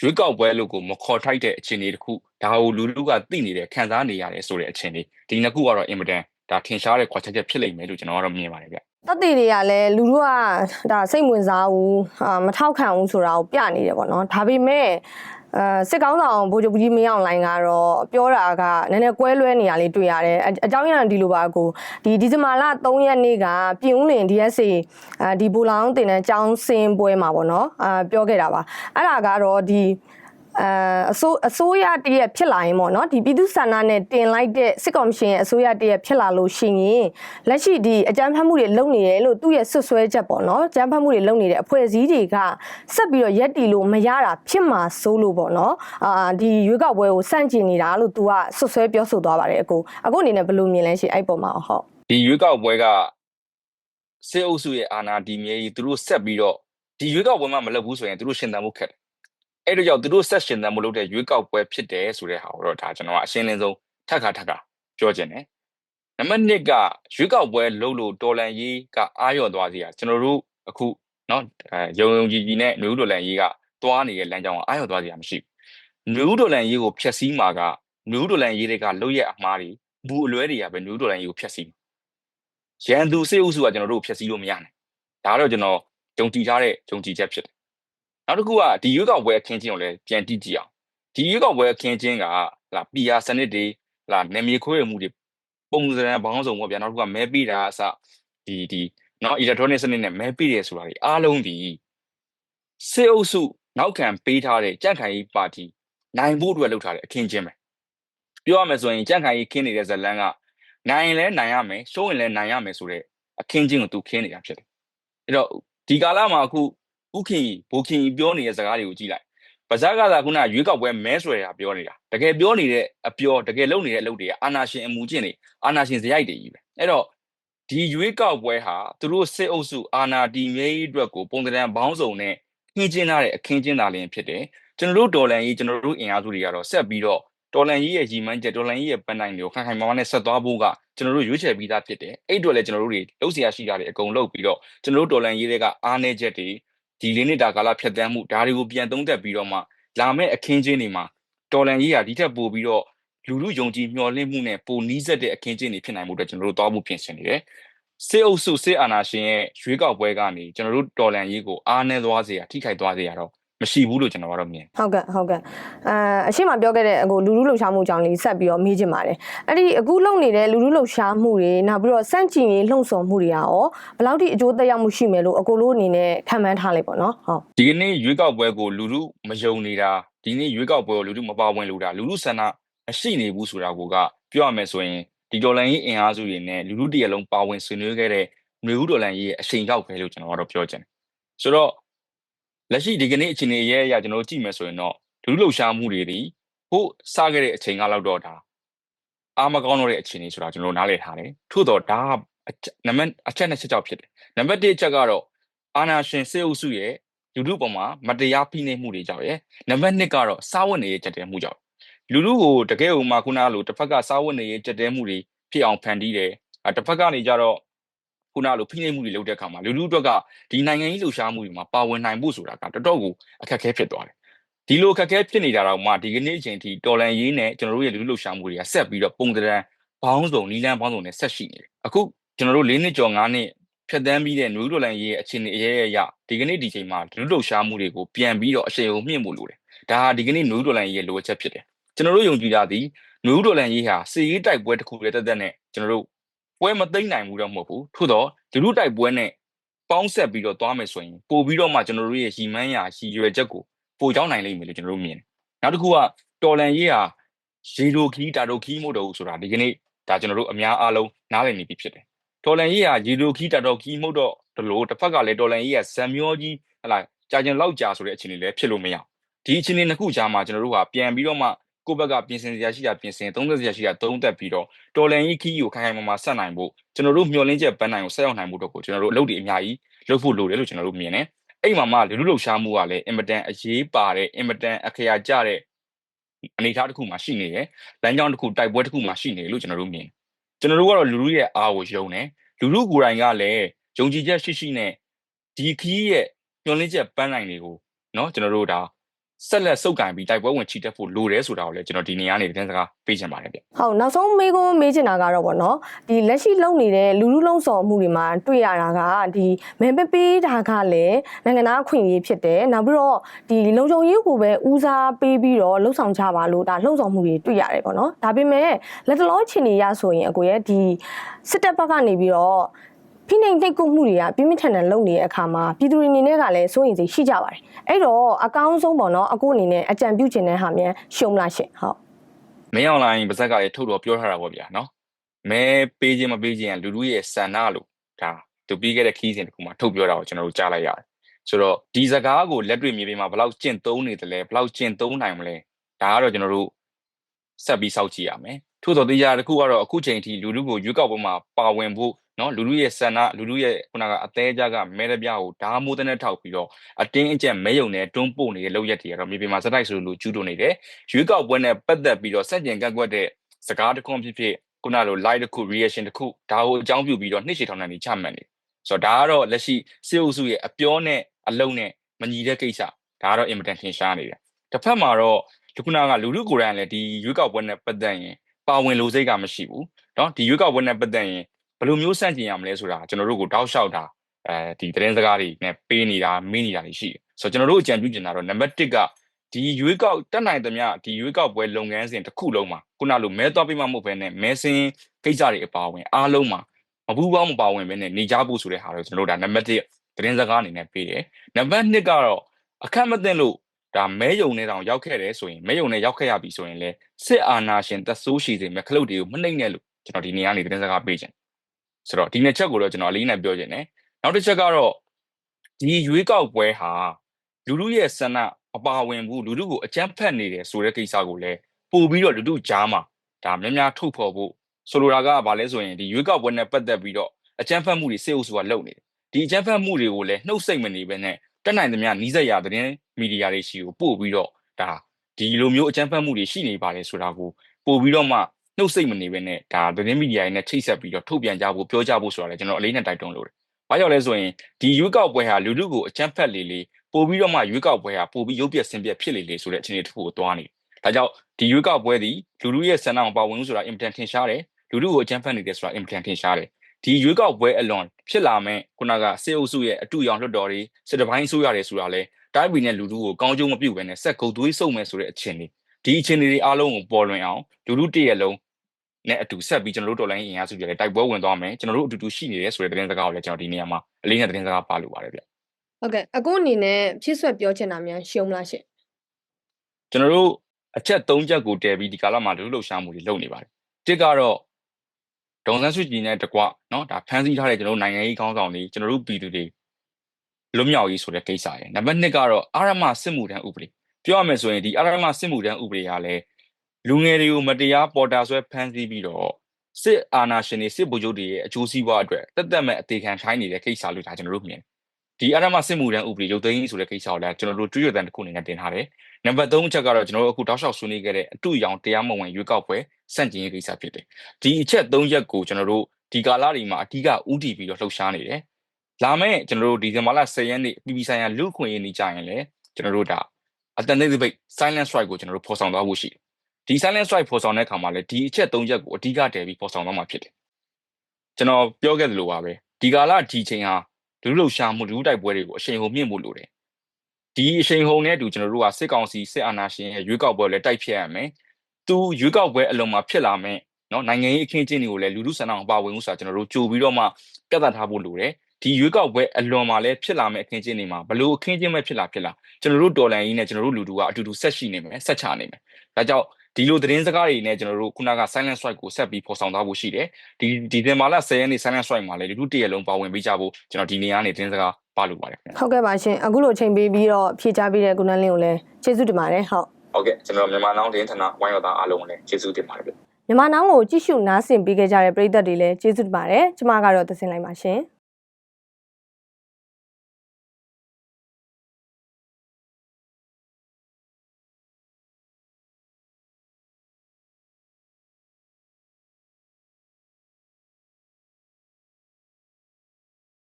ရွေးကောက်ပွဲလို့ကိုမခေါ်ထိုက်တဲ့အခြေအနေတစ်ခုဒါကိုလူလူကသိနေတယ်ခံစားနေရတယ်ဆိုတဲ့အခြေအနေဒီနှစ်ခုကတော့အင်မတန်ဒါထင်ရှားတဲ့ခွာချက်ချက်ဖြစ်လိမ့်မယ်လို့ကျွန်တော်ကတော့မြင်ပါတယ်ဗျတသက်တွေကလည်းလူတို့ကဒါစိတ်ဝင်စားဘူးအာမထောက်ခံဘူးဆိုတာကိုပြနေတယ်ပေါ့နော်ဒါပေမဲ့ အဲစစ်ကောင်းဆောင်ဗိုလ်ချုပ်ကြီးမင်းအောင်လိုင်းကတော့ပြောတာကနည်းနည်းကွဲလွဲနေရလေးတွေ့ရတယ်အအကြောင်းရင်းကဒီလိုပါကိုဒီဒီဇင်ဘာလ3ရက်နေ့ကပြင်ဦးလင် DSA အဲဒီဘူလောင်တင်တဲ့ចောင်းစင်ပွဲမှာပေါ့နော်အာပြောခဲ့တာပါအဲ့ဒါကတော့ဒီ အဲအစိုးအစိုးရတရက်ဖြစ်လာရင်ပေါ့နော်ဒီပြည်သူ့ဆန္ဒနဲ့တင်လိုက်တဲ့စစ်ကော်မရှင်ရဲ့အစိုးရတရက်ဖြစ်လာလို့ရှိရင်လက်ရှိဒီအကြမ်းဖက်မှုတွေလုပ်နေတယ်လို့သူ့ရဲ့ဆွဆွဲချက်ပေါ့နော်အကြမ်းဖက်မှုတွေလုပ်နေတဲ့အဖွဲ့အစည်းတွေကဆက်ပြီးတော့ရက်တီလို့မရတာဖြစ်မှာစိုးလို့ပေါ့နော်အာဒီရွေးကောက်ပွဲကိုစန့်ကျင်နေတာလို့သူကဆွဆွဲပြောဆိုသွားပါတယ်အကိုအခုအနေနဲ့ဘယ်လိုမြင်လဲရှိအဲ့ပေါ်မှာဟုတ်ဒီရွေးကောက်ပွဲကစစ်အုပ်စုရဲ့အာဏာတည်မြဲရေးသူတို့ဆက်ပြီးတော့ဒီရွေးကောက်ပွဲမှာမလုပ်ဘူးဆိုရင်သူတို့ရှင်သန်မှုခက်တယ် အဲ့တို့ကြောင့်သူတို့ဆက်ရှင်သန်မှုလုပ်တဲ့ရွေးကောက်ပွဲဖြစ်တယ်ဆိုတဲ့ဟာကိုတော့ဒါကျွန်တော်ကအရှင်းလင်းဆုံးထပ်ခါထပ်ခါပြောချင်တယ်နံပါတ်1ကရွေးကောက်ပွဲလုပ်လို့တော်လန်ရေးကအာရုံသွားစီရကျွန်တော်တို့အခုเนาะအဲယုံယုံကြည်ကြည်နဲ့မျိုးတော်လန်ရေးကသွားနေတဲ့လမ်းကြောင်းကအာရုံသွားစီရမရှိဘူးမျိုးတော်လန်ရေးကိုဖျက်ဆီးမှာကမျိုးတော်လန်ရေးတွေကလုတ်ရက်အမှားတွေဘူးအလွဲတွေကပဲမျိုးတော်လန်ရေးကိုဖျက်ဆီးမှာ ရန်သူစေအုပ်စုကကျွန်တော်တို့ကိုဖျက်ဆီးလို့မရနိုင်ဒါကတော့ကျွန်တော်ဂျုံကြည်ထားတဲ့ဂျုံကြည်ချက်ဖြစ်တယ် နောက်တစ်ခုကဒီရွေးကောက်ပွဲအခင်းချင်းကိုလည်းပြန်ကြည့်ကြည့်အောင်ဒီရွေးကောက်ပွဲအခင်းချင်းကလာ PR စနစ်တွေလာနေမြေခွဲရမှုတွေပုံစံဘောင်းစုံပေါ့ဗျာနောက်တစ်ခုကမဲပေးတာအစဒီဒီနော် electronic စနစ်နဲ့မဲပေးတယ်ဆိုတာဒီအားလုံးဒီစေအုပ်စုနောက်ခံပေးထားတဲ့ကြန့်ခိုင်ရေးပါတီနိုင်ဖို့အတွက်လုပ်ထားတဲ့အခင်းချင်းပဲပြောရမယ်ဆိုရင်ကြန့်ခိုင်ရေးခင်းနေတဲ့ဇတ်လန်းကနိုင်ရင်လည်းနိုင်ရမယ်ရှုံးရင်လည်းနိုင်ရမယ်ဆိုတဲ့အခင်းချင်းကိုသူခင်းနေတာဖြစ်တယ်အဲ့တော့ဒီကာလမှာအခု ဥခင်ဘိုခင်ပြောနေတဲ့စကားတွေကိုကြည့်လိုက်ပါဇက်ကသာခုနရွေးကောက်ပွဲမဲဆွဲတာပြောနေတာတကယ်ပြောနေတဲ့အပြောတကယ်လုပ်နေတဲ့အလုပ်တွေကအာနာရှင်အမှုကျင့်တွေအာနာရှင်ဇယိုက်တွေကြီးပဲအဲ့တော့ဒီရွေးကောက်ပွဲဟာသူတို့စစ်အုပ်စုအာနာတီမြဲအတွက်ကိုပုံသဏ္ဍာန်ဘောင်းစုံနဲ့ခင်းကျင်းထားတဲ့အခင်းကျင်းတာလင်းဖြစ်တယ်ကျွန်တော်တို့ဒေါ်လန်ကြီးကျွန်တော်တို့အင်အားစုတွေကတော့ဆက်ပြီးတော့ဒေါ်လန်ကြီးရဲ့ရည်မှန်းချက်ဒေါ်လန်ကြီးရဲ့ပန်းတိုင်းတွေကိုခိုင်ခိုင်မာမာနဲ့ဆက်သွားဖို့ကကျွန်တော်တို့ရွေးချယ်ပြီးသားဖြစ်တယ်အဲ့အတွက်လည်းကျွန်တော်တို့တွေလှုပ်ရှားရှိတာတွေအကုန်လှုပ်ပြီးတော့ကျွန်တော်တို့ဒေါ်လန်ကြီးတွေကအားနည်းချက်တွေ ဒီလေးနှစ်တာကာလဖြတ်သန်းမှုဒါတွေကိုပြန်သုံးသပ်ပြီးတော့မှလာမဲ့အခင်းချင်းတွေမှာဒေါ်လန်ကြီးကဒီထက်ပိုပြီးတော့လူလူယုံကြည်မျှော်လင့်မှုနဲ့ပိုနီးစပ်တဲ့အခင်းချင်းတွေဖြစ်နိုင်မှုအတွက်ကျွန်တော်တို့တောင်းမှုပြင်ဆင်နေတယ်စစ်အုပ်စုစစ်အာဏာရှင်ရဲ့ရွေးကောက်ပွဲကနေကျွန်တော်တို့တော်လန်ရေးကိုအားနည်းသွားစေရထိခိုက်သွားစေရတော့ မရှိဘူးလို့ကျွန်တော်ကတော့မြင်ဟုတ်ကဲ့ဟုတ်ကဲ့အဲအရှိမပြောခဲ့တဲ့အခုလူလူလှုပ်ရှားမှုကြောင့်လေးဆက်ပြီးတော့မေးချင်ပါတယ်အဲ့ဒီအခုလုပ်နေတဲ့လူလူလှုပ်ရှားမှုတွေနောက်ပြီးတော့စန့်ကျင်ရေးလှုံ့ဆော်မှုတွေကရောဘယ်လောက်ထိအကျိုးသက်ရောက်မှုရှိမယ်လို့အကိုလို့အနေနဲ့ခံမှန်းထားလိုက်ပေါ့နော်ဟုတ်ဒီကနေ့ရွေးကောက်ပွဲကိုလူလူမယုံနေတာဒီနေ့ရွေးကောက်ပွဲကိုလူလူမပါဝင်လို့တာလူလူဆန္ဒမရှိနေဘူးဆိုတာကိုကပြောရမယ်ဆိုရင်ဒီဒေါ်လာရေးအင်အားစုတွေနဲ့လူလူတရလုံးပါဝင်ဆွေးနွေးခဲ့တဲ့မျိုးဒေါ်လာရေးရဲ့အချိန်ရောက်ပဲလို့ကျွန်တော်ကတော့ပြောချင်တယ်ဆိုတော့ လက်ရှိဒီကနေ့အချိန်ရဲ့အရာကျွန်တော်တို့ကြည့်မယ်ဆိုရင်တော့လူလူလှုပ်ရှားမှုတွေဒီဟိုစခဲ့တဲ့အချိန်ကလောက်တော့ဒါအားမကောင်းတော့တဲ့အခြေအနေဆိုတာကျွန်တော်တို့နားလည်ထားတယ်ထို့တော့ဒါနံပါတ်အချက်နဲ့ချက်ကြောက်ဖြစ်တယ်နံပါတ်1အချက်ကတော့အာနာရှင်စေအုပ်စုရဲ့လူလူပေါ်မှာမတရားဖိနှိပ်မှုတွေကြောင့်ရယ်နံပါတ်2ကတော့စားဝတ်နေရေးကြက်တဲမှုကြောင့်လူလူကိုတကယ်ဟိုမှာခုနလိုတစ်ဖက်ကစားဝတ်နေရေးကြက်တဲမှုတွေဖြစ်အောင်ဖန်တီးတယ်အဲတစ်ဖက်ကနေကြတော့ ခုနလိုဖိနှိပ်မှုတွေလုပ်တဲ့အခါမှာလူလူအတွက်ကဒီနိုင်ငံရေးလှုပ်ရှားမှုတွေမှာပါဝင်နိုင်ဖို့ဆိုတာကတော်တော်ကိုအခက်အခဲဖြစ်သွားတယ်ဒီလိုအခက်အခဲဖြစ်နေတာတော့မှဒီကနေ့အချိန်ထိတော်လန်ရေးနဲ့ကျွန်တော်တို့ရဲ့လူလူလှုပ်ရှားမှုတွေကဆက်ပြီးတော့ပုံသဏ္ဍာန်ဘောင်းစုံနီလန်းဘောင်းစုံနဲ့ဆက်ရှိနေတယ်အခုကျွန်တော်တို့၄နှစ်ကျော်၅နှစ်ဖြတ်တန်းပြီးတဲ့နယူးဒေါ်လန်ရေးရဲ့အခြေအနေအရေးအရဒီကနေ့ဒီချိန်မှာလူလူလှုပ်ရှားမှုတွေကိုပြန်ပြီးတော့အရှိန်ကိုမြင့်ဖို့လိုတယ်ဒါဟာဒီကနေ့နယူးဒေါ်လန်ရေးရဲ့လိုအပ်ချက်ဖြစ်တယ်ကျွန်တော်တို့ယုံကြည်ကြသည်နယူးဒေါ်လန်ရေးဟာစီရေးတိုက်ပွဲတစ်ခုလည်းတက်တက်နဲ့ကျွန်တော်တို့ ပွဲမသိမ့်နိုင်ဘူးတော့မဟုတ်ဘူးထို့တော့လူလူတိုက်ပွဲနဲ့ပေါင်းဆက်ပြီးတော့သွားမယ်ဆိုရင်ပို့ပြီးတော့မှကျွန်တော်တို့ရဲ့ရီမန်းရာရီရွယ်ချက်ကိုပို့ကြောင်းနိုင်လိမ့်မယ်လို့ကျွန်တော်တို့မြင်တယ်နောက်တစ်ခုကတော်လန်ရေးဟာရေဒိုခီတာဒိုခီမို့တော့ဘူးဆိုတာဒီကနေ့ဒါကျွန်တော်တို့အများအားလုံးနားလည်နေပြီဖြစ်တယ်တော်လန်ရေးဟာရေဒိုခီတာဒိုခီမို့တော့တလို့တစ်ဖက်ကလည်းတော်လန်ရေးကဇံမျောကြီးဟလာကြာကျင်လောက်ကြာဆိုတဲ့အခြေအနေလည်းဖြစ်လို့မရဒီအခြေအနေနှစ်ခုကြားမှာကျွန်တော်တို့ကပြန်ပြီးတော့မှ ကိုယ့်ဘက်ကပြင်ဆင်စရာရှိတာပြင်ဆင်သုံးသက်စရာရှိတာသုံးသက်ပြီးတော့တော်လန်ကြီးခီးကိုခိုင်ခိုင်မာမာဆက်နိုင်ဖို့ကျွန်တော်တို့မျှော်လင့်ချက်ပန်းနိုင်ကိုဆက်ရောက်နိုင်ဖို့တော့ကိုကျွန်တော်တို့အလုပ်တွေအများကြီးလုပ်ဖို့လိုတယ်လို့ကျွန်တော်တို့မြင်တယ်အဲ့မှာမှလူလူလှုပ်ရှားမှုကလည်းအင်မတန်အရေးပါတဲ့အင်မတန်အခရာကျတဲ့အနေအထားတစ်ခုမှာရှိနေရယ်လမ်းကြောင်းတစ်ခုတိုက်ပွဲတစ်ခုမှာရှိနေလို့ကျွန်တော်တို့မြင်ကျွန်တော်တို့ကတော့လူလူရဲ့အားကိုယုံတယ်လူလူကိုယ်တိုင်ကလည်းယုံကြည်ချက်ရှိရှိနဲ့ဒီခီးရဲ့မျှော်လင့်ချက်ပန်းနိုင်တွေကိုနော်ကျွန်တော်တို့ဒါ ဆက်လက်စုပ်ကင်ပြီးတိုက်ပွဲဝင်ချီတက်ဖို့လိုတယ်ဆိုတာကိုလည်းကျွန်တော်ဒီနေရာနေသတင်းစကားပေးချင်ပါတယ်ဗျဟုတ်နောက်ဆုံးမေးခွန်းမေးချင်တာကတော့ဗောနော်ဒီလက်ရှိလုပ်နေတဲ့လူလူလုံးဆော်မှုတွေမှာတွေ့ရတာကဒီမဲပပေးတာကလည်းနိုင်ငံသားအခွင့်အရေးဖြစ်တယ်နောက်ပြီးတော့ဒီလုံခြုံရေးကိုပဲဦးစားပေးပြီးတော့လှုပ်ဆောင်ကြပါလို့ဒါလှုံ့ဆော်မှုတွေတွေ့ရတယ်ဗောနော်ဒါပေမဲ့လက်တလောချင်နေရဆိုရင်အကိုရဲ့ဒီစစ်တပ်ဘက်ကနေပြီးတော့ ဖိနှိမ်နှိပ်ကုမှုတွေကပြင်းပြထန်ထန်လုပ်နေတဲ့အခါမှာပြည်သူတွေအနေနဲ့ကလည်းစိုးရိမ်စိတ်ရှိကြပါတယ်အဲ့တော့အကောင်းဆုံးပေါ့နော်အကိုအနေနဲ့အကြံပြုချင်တဲ့ဟာမြန်ရှုံးလားရှင်ဟုတ်မင်းအွန်လိုင်းပါဇက်ကလည်းထုတ်တော့ပြောထားတာပေါ့ဗျာနော်မဲပေးခြင်းမပေးခြင်းကလူလူရဲ့စန္ဒလို့ဒါသူပြီးခဲ့တဲ့ခီးစဉ်တစ်ခုမှထုတ်ပြောတာကိုကျွန်တော်တို့ကြားလိုက်ရတယ်ဆိုတော့ဒီစကားကိုလက်တွေ့မြေပြင်မှာဘယ်လောက်ကျင့်သုံးနေတယ်လဲဘယ်လောက်ကျင့်သုံးနိုင်မလဲဒါကတော့ကျွန်တော်တို့ဆက်ပြီးစောင့်ကြည့်ရမယ်ထို့တော်တရားတစ်ခုကတော့အခုချိန်ထိလူလူကိုရွေးကောက်ပွဲမှာပါဝင်ဖို့ နော်လူလူရဲ့ဆန္ဒလူလူရဲ့ခုနကအသေးကြကမဲတပြားကိုဓာမိုးတဲ့ထောက်ပြီးတော့အတင်းအကျပ်မဲယုံနဲ့တွန်းပို့နေတဲ့လောက်ရက်တွေကတော့မြေပြင်မှာစတိုက်ဆိုလို့ကျူးတွနေတယ်ရွေးကောက်ပွဲနဲ့ပတ်သက်ပြီးတော့စက်ကျင်ကန့်ကွက်တဲ့စကားတစ်ခုဖြစ်ဖြစ်ခုနလို live တစ်ခု reaction တစ်ခုဒါကိုအကြောင်းပြုပြီးတော့နှိမ့်ချေထောင်နိုင်နေချမှတ်နေဆိုတော့ဒါကတော့လက်ရှိစေအုပ်စုရဲ့အပြောနဲ့အလုံးနဲ့မညီတဲ့ကိစ္စဒါကတော့ immediate ထင်ရှားနေတယ်တစ်ဖက်မှာတော့ဒီခုနကလူလူကိုယ်တိုင်လည်းဒီရွေးကောက်ပွဲနဲ့ပတ်သက်ရင်ပါဝင်လို့စိတ်ကမရှိဘူးเนาะဒီရွေးကောက်ပွဲနဲ့ပတ်သက်ရင် ဘယ်လိုမျိုးစန့်ကျင်ရမလဲဆိုတာကျွန်တော်တို့ကိုတောက်လျှောက်တာအဲဒီသတင်းစကားတွေနဲ့ပေးနေတာမင်းနေတာတွေရှိတယ်ဆိုတော့ကျွန်တော်တို့အကြံပြုချင်တာတော့နံပါတ်1ကဒီရွေးကောက်တက်နိုင်သမျှဒီရွေးကောက်ပွဲလုပ်ငန်းစဉ်တစ်ခုလုံးမှာခုနလိုမဲသွားပေးမှမဟုတ်ဘဲနဲ့မဲစင်းကိစ္စတွေအပါအဝင်အားလုံးမှာမဘူးပေါင်းမပါဝင်ဘဲနဲ့နေကြဖို့ဆိုတဲ့ဟာတော့ကျွန်တော်တို့ဒါနံပါတ်1သတင်းစကားအနေနဲ့ပေးတယ်နံပါတ်2ကတော့အခက်မသိလို့ဒါမဲယုံနေတောင်ရောက်ခဲ့တယ်ဆိုရင်မဲယုံနဲ့ရောက်ခဲ့ရပြီဆိုရင်လေစစ်အာဏာရှင်သက်ဆိုးရှိစေမဲ့ခလုတ်တွေကိုမနှိမ့်နဲ့လို့ကျွန်ကျွန်တော်ဒီနေရာကနေသတင်းစကားပေးခြင်း ဆိုတော့ဒီနှစ်ချက်ကိုတော့ကျွန်တော်အလေးနဲ့ပြောခြင်းတယ်နောက်တစ်ချက်ကတော့ဒီရွေးကောက်ပွဲဟာလူလူရဲ့ဆန္ဒအပါဝင်ဘူးလူလူကိုအကြမ်းဖက်နေတယ်ဆိုတဲ့ကိစ္စကိုလည်းပို့ပြီးတော့လူလူကြားမှာဒါများများထုတ်ဖော်ဖို့ဆိုလိုတာကဘာလဲဆိုရင်ဒီရွေးကောက်ပွဲနဲ့ပတ်သက်ပြီးတော့အကြမ်းဖက်မှုတွေစေအုပ်စုကလုပ်နေတယ်ဒီအကြမ်းဖက်မှုတွေကိုလည်းနှုတ်ဆက်မနေဘဲနဲ့တက်နိုင်သမျှနီးစပ်ရာသတင်းမီဒီယာတွေရှိကိုပို့ပြီးတော့ဒါဒီလိုမျိုးအကြမ်းဖက်မှုတွေရှိနေပါတယ်ဆိုတာကိုပို့ပြီးတော့မှ နှုတ်ဆက်မနေဘဲနဲ့ဒါသတင်းမီဒီယာတွေနဲ့ချိတ်ဆက်ပြီးတော့ထုတ်ပြန်ကြဖို့ပြောကြဖို့ဆိုတာလည်းကျွန်တော်အလေးနဲ့တိုက်တွန်းလို့တယ်။ဘာကြောင့်လဲဆိုရင်ဒီရွေးကောက်ပွဲဟာလူလူကိုအကြမ်းဖက်လေလေပို့ပြီးတော့မှရွေးကောက်ပွဲဟာပို့ပြီးရုပ်ပြက်ဆင်းပြက်ဖြစ်လေလေဆိုတဲ့အခြေအနေတစ်ခုကိုတွားနေတယ်။ဒါကြောင့်ဒီရွေးကောက်ပွဲဒီလူလူရဲ့ဆန္ဒကိုပါဝင်ဆိုတာအင်ပတန်ထင်ရှားတယ်။လူလူကိုအကြမ်းဖက်နေတယ်ဆိုတာအင်ပတန်ထင်ရှားတယ်။ဒီရွေးကောက်ပွဲအလွန်ဖြစ်လာမဲ့ခုနကစေအုပ်စုရဲ့အတူရောင်လွှတ်တော်တွေစစ်တပိုင်းဆိုရတယ်ဆိုတာလဲတိုင်းပြည်နဲ့လူလူကိုကောင်းကျိုးမပြုတ်ဘဲနဲ့စက်ကုတ်သွေးစုံမဲ့ဆိုတဲ့အခြေအနေဒီအခြေအနေတွေအားလုံးကိုပေါ်လွင်အောင်လူလူတည့်ရလုံး နဲ့အတူဆက်ပြီးကျွန်တော်တို့တော်လိုင်းအင်အားစုတွေလည်းတိုက်ပွဲဝင်သွားမယ်ကျွန်တော်တို့အတူတူရှိနေတယ်ဆိုတဲ့သတင်းစကားကိုလည်းကျွန်တော်ဒီနေရာမှာအလေးနဲ့သတင်းစကားပါလို့ပါတယ်ဗျ ဟုတ်ကဲ့အခုအနေနဲ့ဖြည့်ဆွက်ပြောချင်တာများရှုံးလားရှင် ကျွန်တော်တို့အချက်၃ချက်ကိုတည်ပြီးဒီကာလမှာလူလူလှုပ်ရှားမှုတွေလုပ်နေပါတယ်တစ်ကတော့ဒေါန်ဆန်းစုကြည်နဲ့တကွเนาะဒါဖန်ဆီးထားတဲ့ကျွန်တော်တို့နိုင်ငံရေးခေါင်းဆောင်တွေကျွန်တော်တို့ပြည်သူတွေလွတ်မြောက်ရေးဆိုတဲ့ကိစ္စရယ်နံပါတ်2ကတော့အာရမစစ်မှုထမ်းဥပဒေပြောရမယ်ဆိုရင်ဒီအာရမစစ်မှုထမ်းဥပဒေကလည်း လူငယ်တွေကိုမတရားပေါ်တာဆွဲဖမ်းဆီးပြီးတော့စစ်အာဏာရှင်တွေစစ်ဗိုလ်ချုပ်တွေရဲ့အကျိုးစီးပွားအတွက်တက်တက်မဲ့အသေးခံထိုင်းနေတဲ့ကိစ္စလို့ဒါကျွန်တော်တို့မြင်ဒီအရမစစ်မှုတန်းဥပဒေရုပ်သိမ်းရေးဆိုတဲ့ကိစ္စကိုလည်းကျွန်တော်တို့ကြွေးရတဲ့တစ်ခုအနေနဲ့တင်ထားတယ်။နံပါတ်3အချက်ကတော့ကျွန်တော်တို့အခုတောက်လျှောက်ဆွေးနွေးခဲ့တဲ့အတူရောင်တရားမဝင်ရွေးကောက်ပွဲစန့်ကျင်ရေးကိစ္စဖြစ်တယ်။ဒီအချက်3ချက်ကိုကျွန်တော်တို့ဒီကာလတွေမှာအဓိကဥတည်ပြီးတော့လှုပ်ရှားနေတယ်။လာမယ့်ကျွန်တော်တို့ဒီဇင်ဘာလ10ရက်နေ့ပြည်ပဆိုင်ရာလူ့ခွင့်ရေးနေ့ကြရင်လည်းကျွန်တော်တို့ဒါအတန်သိသိပိတ် silent strike ကိုကျွန်တော်တို့ဖော်ဆောင်သွားဖို့ရှိတယ်။ ဒီ silent strike ဖော်ဆောင်တဲ့အခါမှာလည်းဒီအချက်၃ချက်ကိုအဓိကတည်ပြီးဖော်ဆောင်သွားမှာဖြစ်တယ်ကျွန်တော်ပြောခဲ့သလိုပါပဲဒီကာလဒီချိန်ဟာလူလူရှာမှုလူတိုက်ပွဲတွေကိုအရှိန်ဟုန်မြင့်ဖို့လိုတယ်ဒီအရှိန်ဟုန်နဲ့အတူကျွန်တော်တို့ကစစ်ကောင်စီစစ်အာဏာရှင်ရဲ့ရွေးကောက်ပွဲလည်းတိုက်ဖြတ်ရမယ်သူရွေးကောက်ပွဲအလုံးမှာဖြစ်လာမယ်နော်နိုင်ငံရေးအခင်းကျင်းတွေကိုလည်းလူလူဆန္ဒအောင်ပါဝင်မှုဆိုတာကျွန်တော်တို့ကြိုပြီးတော့မှပြသထားဖို့လိုတယ်ဒီရွေးကောက်ပွဲအလွန်မှာလည်းဖြစ်လာမယ့်အခင်းကျင်းတွေမှာဘလို့အခင်းကျင်းမဲ့ဖြစ်လာဖြစ်လာကျွန်တော်တို့ဒေါ်လာရင်းနဲ့ကျွန်တော်တို့လူတူကအတူတူဆက်ရှိနေမယ်ဆက်ချနေမယ်ဒါကြောင့် ဒီလိုသတင်းစကားတွေနဲ့ကျွန်တော်တို့ခုနက silent strike ကိုဆက်ပြီးဖော်ဆောင်သွားဖို့ရှိတယ်ဒီဒီဇင်ဘာလ10ရက်နေ့ silent strike မှာလည်းလူလူတရက်လုံးပါဝင်ပေးကြဖို့ကျွန်တော်ဒီနေရာကနေသတင်းစကားပါလို့ပါတယ်ခင်ဗျဟုတ်ကဲ့ပါရှင်အခုလိုချိန်ပေးပြီးတော့ဖြည့်ချပေးတဲ့ကုနန်းလင်းကိုလည်းကျေးဇူးတင်ပါတယ်ဟုတ်ဟုတ်ကဲ့ကျွန်တော်မြန်မာနောင်တင်းဌာနဝိုင်းတော်သားအားလုံးကိုလည်းကျေးဇူးတင်ပါတယ်ဗျမြန်မာနောင်ကိုကြည့်ရှုနားဆင်ပေးခဲ့ကြတဲ့ပရိသတ်တွေလည်းကျေးဇူးတင်ပါတယ်ကျမကတော့သစင်လိုက်ပါရှင်